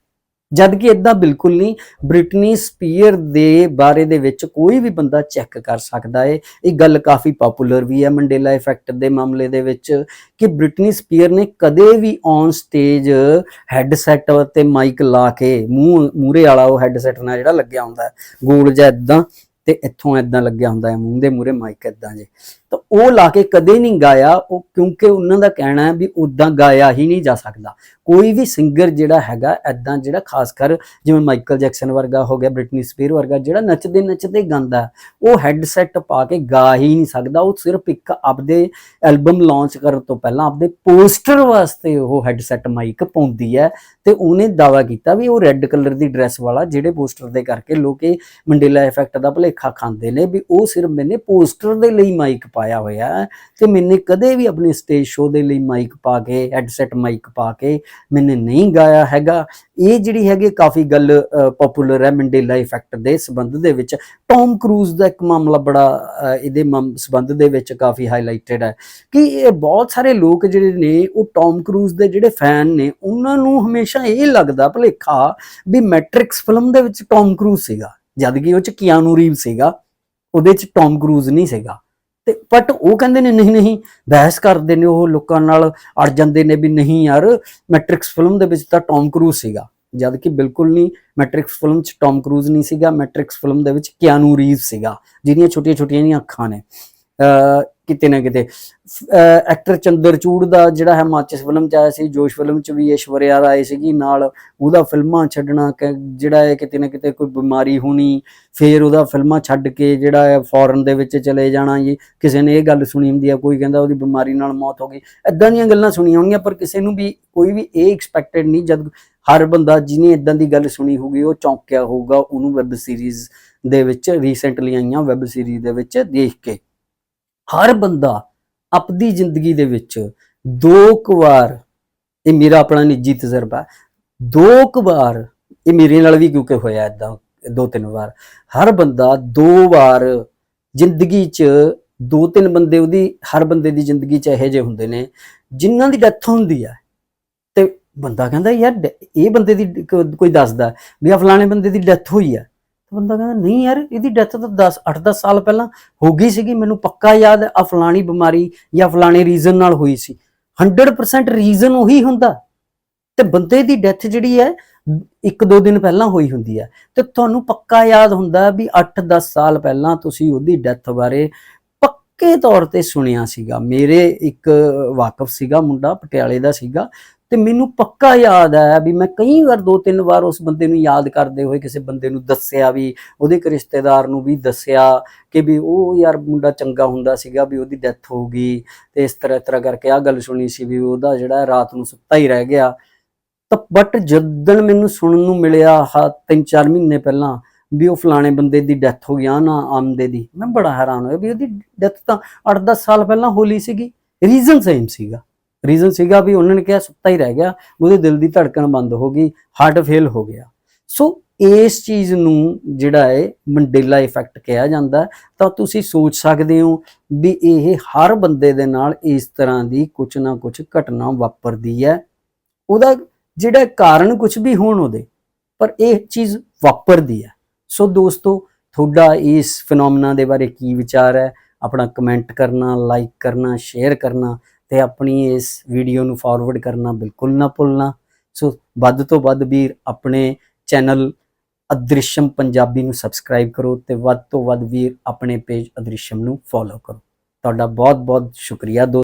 ਜਦ ਕਿ ਇਦਾਂ ਬਿਲਕੁਲ ਨਹੀਂ। ਬ੍ਰਿਟਨੀ ਸਪੀਅਰ ਦੇ ਬਾਰੇ ਦੇ ਵਿੱਚ ਕੋਈ ਵੀ ਬੰਦਾ ਚੈੱਕ ਕਰ ਸਕਦਾ ਏ। ਇਹ ਗੱਲ ਕਾਫੀ ਪਪੂਲਰ ਵੀ ਹੈ ਮੰਡੇਲਾ ਇਫੈਕਟ ਦੇ ਮਾਮਲੇ ਦੇ ਵਿੱਚ ਕਿ ਬ੍ਰਿਟਨੀ ਸਪੀਅਰ ਨੇ ਕਦੇ ਵੀ ਔਨ ਸਟੇਜ ਹੈੱਡਸੈਟ ਤੇ ਮਾਈਕ ਲਾ ਕੇ ਮੂੰਹ ਮੂਰੇ ਵਾਲਾ ਉਹ ਹੈੱਡਸੈਟ ਨਾਲ ਜਿਹੜਾ ਲੱਗਿਆ ਹੁੰਦਾ ਗੋਲ ਜਾਂ ਇਦਾਂ ਤੇ ਇੱਥੋਂ ਇਦਾਂ ਲੱਗਿਆ ਹੁੰਦਾ ਹੈ, ਮੂੰਹ ਦੇ ਮੂਰੇ ਮਾਈਕ ਇਦਾਂ ਜੇ। ਤਾਂ ਉਹ ਲਾ ਕੇ ਕਦੇ ਨਹੀਂ ਗਾਇਆ, ਉਹ ਕਿਉਂਕਿ ਉਹਨਾਂ ਦਾ ਕਹਿਣਾ ਹੈ ਵੀ ਉਦਾਂ ਗਾਇਆ ਹੀ ਨਹੀਂ ਜਾ ਸਕਦਾ। ਕੋਈ ਵੀ ਸਿੰਗਰ ਜਿਹੜਾ ਹੈਗਾ ਐਦਾਂ ਜਿਹੜਾ ਖਾਸ ਕਰ ਜਿਵੇਂ ਮਾਈਕਲ ਜੈਕਸਨ ਵਰਗਾ ਹੋ ਗਿਆ ਬ੍ਰਿਟਨੀ ਸਪੀਅਰ ਵਰਗਾ, ਜਿਹੜਾ ਨੱਚਦੇ ਨੱਚਦੇ ਗਾਉਂਦਾ ਉਹ ਹੈੱਡਸੈਟ ਪਾ ਕੇ ਗਾ ਹੀ ਨਹੀਂ ਸਕਦਾ। ਉਹ ਸਿਰਫ ਇੱਕ ਆਪਦੇ ਐਲਬਮ ਲਾਂਚ ਕਰਨ ਤੋਂ ਪਹਿਲਾਂ ਆਪਦੇ ਪੋਸਟਰ ਵਾਸਤੇ ਉਹ ਹੈੱਡਸੈਟ ਮਾਈਕ ਪਾਉਂਦੀ ਹੈ ਤੇ ਉਹਨੇ ਦਾਵਾ ਕੀਤਾ ਵੀ ਉਹ ਰੈੱਡ ਕਲਰ ਦੀ ਡਰੈਸ ਵਾਲਾ, ਜਿਹੜੇ ਪੋਸਟਰ ਦੇ ਕਰਕੇ ਲੋਕ ਇਹ ਮੰਡੇਲਾ ਇਫੈਕਟ ਦਾ ਭਲੇ ਭੁਲੇਖਾ ਖਾਂਦੇ ਨੇ ਵੀ ਉਹ ਸਿਰਫ ਮੈਨੇ ਪੋਸਟਰ ਦੇ ਲਈ ਮਾਈਕ ਪਾਇਆ ਹੋਇਆ ਤੇ ਮੈਨੇ ਕਦੇ ਵੀ ਆਪਣੇ ਸਟੇਜ ਸ਼ੋਅ ਦੇ ਲਈ ਮਾਈਕ ਪਾ ਕੇ ਹੈੱਡਸੈਟ ਮਾਈਕ ਪਾ ਕੇ ਮੈਨੇ ਨਹੀਂ ਗਾਇਆ ਹੈਗਾ। ਇਹ ਜਿਹੜੀ ਹੈਗੀ ਕਾਫੀ ਗੱਲ ਪਪੂਲਰ ਹੈ ਮੰਡੇਲਾ ਇਫੈਕਟ ਦੇ ਸਬੰਧ ਦੇ ਵਿੱਚ। ਟੌਮ ਕਰੂਜ਼ ਦਾ ਇੱਕ ਮਾਮਲਾ ਬੜਾ ਇਹਦੇ ਮਮ- ਸਬੰਧ ਦੇ ਵਿੱਚ ਕਾਫੀ ਹਾਈਲਾਈਟਡ ਹੈ ਕਿ ਇਹ ਬਹੁਤ ਸਾਰੇ ਲੋਕ ਜਿਹੜੇ ਨੇ, ਉਹ ਟੌਮ ਕਰੂਜ਼ ਦੇ ਜਿਹੜੇ ਫੈਨ ਨੇ, ਉਹਨਾਂ ਨੂੰ ਹਮੇਸ਼ਾ ਇਹ ਲੱਗਦਾ ਭੁਲੇਖਾ ਵੀ ਮੈਟ੍ਰਿਕਸ ਫਿਲਮ ਦੇ ਵਿੱਚ ਟੌਮ ਕਰੂਜ਼ ਸੀਗਾ। ਜਦ ਕਿ ਉਹ ਚ ਕੀਆਨੂ ਰੀਵ ਸੀਗਾ, ਉਹਦੇ ਚ ਟੌਮ ਕਰੂਜ਼ ਨਹੀਂ ਸੀਗਾ। ਤੇ ਬਟ ਉਹ ਕਹਿੰਦੇ ਨੇ, ਨਹੀਂ ਨਹੀਂ, ਬਹਿਸ ਕਰਦੇ ਨੇ ਉਹ ਲੋਕਾਂ ਨਾਲ, ਅੜ ਜਾਂਦੇ ਨੇ ਵੀ ਨਹੀਂ ਯਾਰ, ਮੈਟ੍ਰਿਕਸ ਫਿਲਮ ਦੇ ਵਿੱਚ ਤਾਂ ਟੌਮ ਕਰੂਜ਼ ਸੀਗਾ। ਜਦ ਕਿ ਬਿਲਕੁਲ ਨਹੀਂ, ਮੈਟ੍ਰਿਕਸ ਫਿਲਮ ਚ ਟੌਮ ਕਰੂਜ਼ ਨਹੀਂ ਸੀਗਾ, ਮੈਟ੍ਰਿਕਸ ਫਿਲਮ ਦੇ ਵਿੱਚ ਕੀਆਨੂ ਰੀਵ ਸੀਗਾ, ਜਿਹਦੀਆਂ ਛੋਟੀਆਂ ਛੋਟੀਆਂ ਜਿਹੀਆਂ ਅੱਖਾਂ ਨੇ। ਕਿਤੇ ਨਾ ਕਿਤੇ। ਐਕਟਰ ਚੰਦਰਚੂੜ ਦਾ ਜਿਹੜਾ ਹੈ ਮਾਚਿਸ ਫਿਲਮ ਚ ਆਇਆ ਸੀ, ਜੋਸ਼ ਫਿਲਮ ਚ ਵੀ ਐਸ਼ਵਰਿਆ ਰਾਏ ਸੀਗੀ, ਨਾਲ ਉਹਦਾ ਫਿਲਮਾਂ ਛੱਡਣਾ ਕਿ ਜਿਹੜਾ ਹੈ ਕਿਤੇ ਨਾ ਕਿਤੇ ਕੋਈ ਬਿਮਾਰੀ ਹੋਣੀ, ਫੇਰ ਉਹਦਾ ਫਿਲਮਾਂ ਛੱਡ ਕੇ ਜਿਹੜਾ ਹੈ ਫੋਰਨ ਦੇ ਵਿੱਚ ਚਲੇ ਜਾਣਾ ਜੀ। ਕਿਸੇ ਨੇ ਇਹ ਗੱਲ ਸੁਣੀ ਹੁੰਦੀ ਆ, ਕੋਈ ਕਹਿੰਦਾ ਉਹਦੀ ਬਿਮਾਰੀ ਨਾਲ ਮੌਤ ਹੋ ਗਈ। ਐਦਾਂ ਦੀਆਂ ਗੱਲਾਂ ਸੁਣੀਆਂ ਹੋਣਗੀਆਂ ਪਰ ਕਿਸੇ ਨੂੰ ਵੀ ਕੋਈ ਵੀ ਇਹ ਐਕਸਪੈਕਟਡ ਨਹੀਂ, ਜਦ ਹਰ ਬੰਦਾ ਜਿਹਨੇ ਇਦਾਂ ਦੀ ਗੱਲ ਸੁਣੀ ਹੋਊਗੀ, ਉਹ ਚੌਂਕਿਆ ਹੋਊਗਾ ਉਹਨੂੰ ਵੈਬ ਸੀਰੀਜ਼ ਦੇ ਵਿੱਚ ਰੀਸੈਂਟਲੀ ਆਈਆਂ ਵੈਬ ਸੀਰੀਜ਼ ਦੇ ਵਿੱਚ ਦੇਖ ਕੇ। ਹਰ ਬੰਦਾ ਆਪਦੀ ਜ਼ਿੰਦਗੀ ਦੇ ਵਿੱਚ ਦੋ ਕੁ ਵਾਰ, ਇਹ ਮੇਰਾ ਆਪਣਾ ਨਿੱਜੀ ਤਜਰਬਾ, ਦੋ ਕੁ ਵਾਰ, ਇਹ ਮੇਰੇ ਨਾਲ ਵੀ ਕਿਉਂਕਿ ਹੋਇਆ ਇਦਾਂ ਦੋ ਤਿੰਨ ਵਾਰ, ਹਰ ਬੰਦਾ ਦੋ ਵਾਰ ਜ਼ਿੰਦਗੀ 'ਚ ਦੋ ਤਿੰਨ ਬੰਦੇ ਉਹਦੀ, ਹਰ ਬੰਦੇ ਦੀ ਜ਼ਿੰਦਗੀ 'ਚ ਇਹੋ ਜਿਹੇ ਹੁੰਦੇ ਨੇ, ਜਿਨ੍ਹਾਂ ਦੀ ਡੈਥ ਹੁੰਦੀ ਆ। ਤੇ ਬੰਦਾ ਕਹਿੰਦਾ, ਯਾਰ ਇਹ ਬੰਦੇ ਦੀ ਕੋਈ ਦੱਸਦਾ, ਵੀ ਆ ਫਲਾਣੇ ਬੰਦੇ ਦੀ ਡੈਥ ਹੋਈ ਆ। ਬੰਦਾ ਕਹਿੰਦਾ, ਨਹੀਂ ਯਾਰ, ਇਹਦੀ ਡੈਥ ਤਾਂ 10 8-10 ਸਾਲ ਪਹਿਲਾਂ ਹੋ ਗਈ ਸੀਗੀ। ਮੈਨੂੰ ਪੱਕਾ ਯਾਦ ਹੈ ਆ ਫਲਾਣੀ ਬਿਮਾਰੀ ਜਾਂ ਫਲਾਣੇ ਰੀਜ਼ਨ ਨਾਲ ਹੋਈ ਸੀ। 100% ਰੀਜ਼ਨ ਉਹੀ ਹੁੰਦਾ। ਤੇ ਬੰਦੇ ਦੀ ਡੈਥ ਜਿਹੜੀ ਹੈ, ਇੱਕ ਦੋ ਦਿਨ ਪਹਿਲਾਂ ਹੋਈ ਹੁੰਦੀ ਹੈ। ਤੇ ਤੁਹਾਨੂੰ ਪੱਕਾ ਯਾਦ ਹੁੰਦਾ ਵੀ 8-10 ਸਾਲ ਪਹਿਲਾਂ ਤੁਸੀਂ ਉਹਦੀ ਡੈਥ ਬਾਰੇ ਪੱਕੇ ਤੌਰ ਤੇ ਸੁਣਿਆ ਸੀਗਾ। ਮੇਰੇ ਇੱਕ ਵਾਕਫ ਸੀਗਾ ਮੁੰਡਾ, ਪਟਿਆਲੇ ਦਾ ਸੀਗਾ। ਤੇ ਮੈਨੂੰ ਪੱਕਾ ਯਾਦ ਹੈ ਵੀ ਮੈਂ ਕਈ ਵਾਰ ਦੋ ਤਿੰਨ ਵਾਰ ਉਸ ਬੰਦੇ ਨੂੰ ਯਾਦ ਕਰਦੇ ਹੋਏ ਕਿਸੇ ਬੰਦੇ ਨੂੰ ਦੱਸਿਆ ਵੀ, ਉਹਦੇ ਇੱਕ ਰਿਸ਼ਤੇਦਾਰ ਨੂੰ ਵੀ ਦੱਸਿਆ ਕਿ ਵੀ ਉਹ ਯਾਰ ਮੁੰਡਾ ਚੰਗਾ ਹੁੰਦਾ ਸੀਗਾ ਵੀ ਉਹਦੀ ਡੈਥ ਹੋ ਗਈ ਤੇ ਇਸ ਤਰ੍ਹਾਂ ਇਸ ਤਰ੍ਹਾਂ ਕਰਕੇ ਆ ਗੱਲ ਸੁਣੀ ਸੀ ਵੀ ਉਹਦਾ ਜਿਹੜਾ ਰਾਤ ਨੂੰ ਸੁੱਤਾ ਹੀ ਰਹਿ ਗਿਆ। ਤਾਂ ਬਟ ਜਦੋਂ ਮੈਨੂੰ ਸੁਣਨ ਨੂੰ ਮਿਲਿਆ ਹਾ, ਤਿੰਨ ਚਾਰ ਮਹੀਨੇ ਪਹਿਲਾਂ ਵੀ ਉਹ ਫਲਾਣੇ ਬੰਦੇ ਦੀ ਡੈਥ ਹੋ ਗਿਆ ਨਾ ਆਮਦੇ ਦੀ, ਮੈਂ ਬੜਾ ਹੈਰਾਨ ਹੋਇਆ ਵੀ ਉਹਦੀ ਡੈਥ ਤਾਂ 8-10 ਸਾਲ ਪਹਿਲਾਂ ਹੋਲੀ ਸੀਗੀ ਰੀਜ਼ਨ ਸੇਮ ਸੀਗਾ। ਰੀਜ਼ਨ ਸੀਗਾ ਵੀ ਉਹਨਾਂ ਨੇ ਕਿਹਾ ਸੁੱਤਾ ਹੀ ਰਹਿ ਗਿਆ ਉਹਦੇ ਦਿਲ ਦੀ ਧੜਕਣ ਬੰਦ ਹੋ ਗਈ ਹਾਰਟ ਫੇਲ ਹੋ ਗਿਆ। ਸੋ ਇਸ ਚੀਜ਼ ਨੂੰ ਜਿਹੜਾ ਹੈ ਮੰਡੇਲਾ ਇਫੈਕਟ ਕਿਹਾ ਜਾਂਦਾ ਤਾਂ ਤੁਸੀਂ ਸੋਚ ਸਕਦੇ ਹੋ ਵੀ ਇਹ ਹਰ ਬੰਦੇ ਦੇ ਨਾਲ ਇਸ ਤਰ੍ਹਾਂ ਦੀ ਕੁਝ ਨਾ ਕੁਝ ਘਟਨਾ ਵਾਪਰਦੀ ਹੈ। ਉਹਦਾ ਜਿਹੜਾ ਕਾਰਨ ਕੁਝ ਵੀ ਹੋਣ ਉਹਦੇ, ਪਰ ਇਹ ਚੀਜ਼ ਵਾਪਰਦੀ ਹੈ। ਸੋ ਦੋਸਤੋ, ਤੁਹਾਡਾ ਇਸ ਫੀਨੋਮਨਾ ਦੇ ਬਾਰੇ ਕੀ ਵਿਚਾਰ ਹੈ? ਆਪਣਾ ਕਮੈਂਟ ਕਰਨਾ ਲਾਈਕ ਕਰਨਾ ਸ਼ੇਅਰ ਕਰਨਾ ਤੇ ਆਪਣੀ ਇਸ ਵੀਡੀਓ ਨੂੰ ਫਾਰਵਰਡ ਕਰਨਾ ਬਿਲਕੁਲ ਨਾ ਭੁੱਲਣਾ। ਸੋ ਵੱਧ ਤੋਂ ਵੱਧ ਵੀਰ, ਆਪਣੇ ਚੈਨਲ ਅਦ੍ਰਿਸ਼ਮ ਪੰਜਾਬੀ ਨੂੰ ਸਬਸਕ੍ਰਾਈਬ ਕਰੋ ਤੇ ਵੱਧ ਤੋਂ ਵੱਧ ਵੀਰ, ਆਪਣੇ ਪੇਜ ਅਦ੍ਰਿਸ਼ਮ ਨੂੰ ਫੋਲੋ ਕਰੋ। ਤੁਹਾਡਾ ਬਹੁਤ ਬਹੁਤ ਸ਼ੁਕਰੀਆ ਦੋਸਤੋ।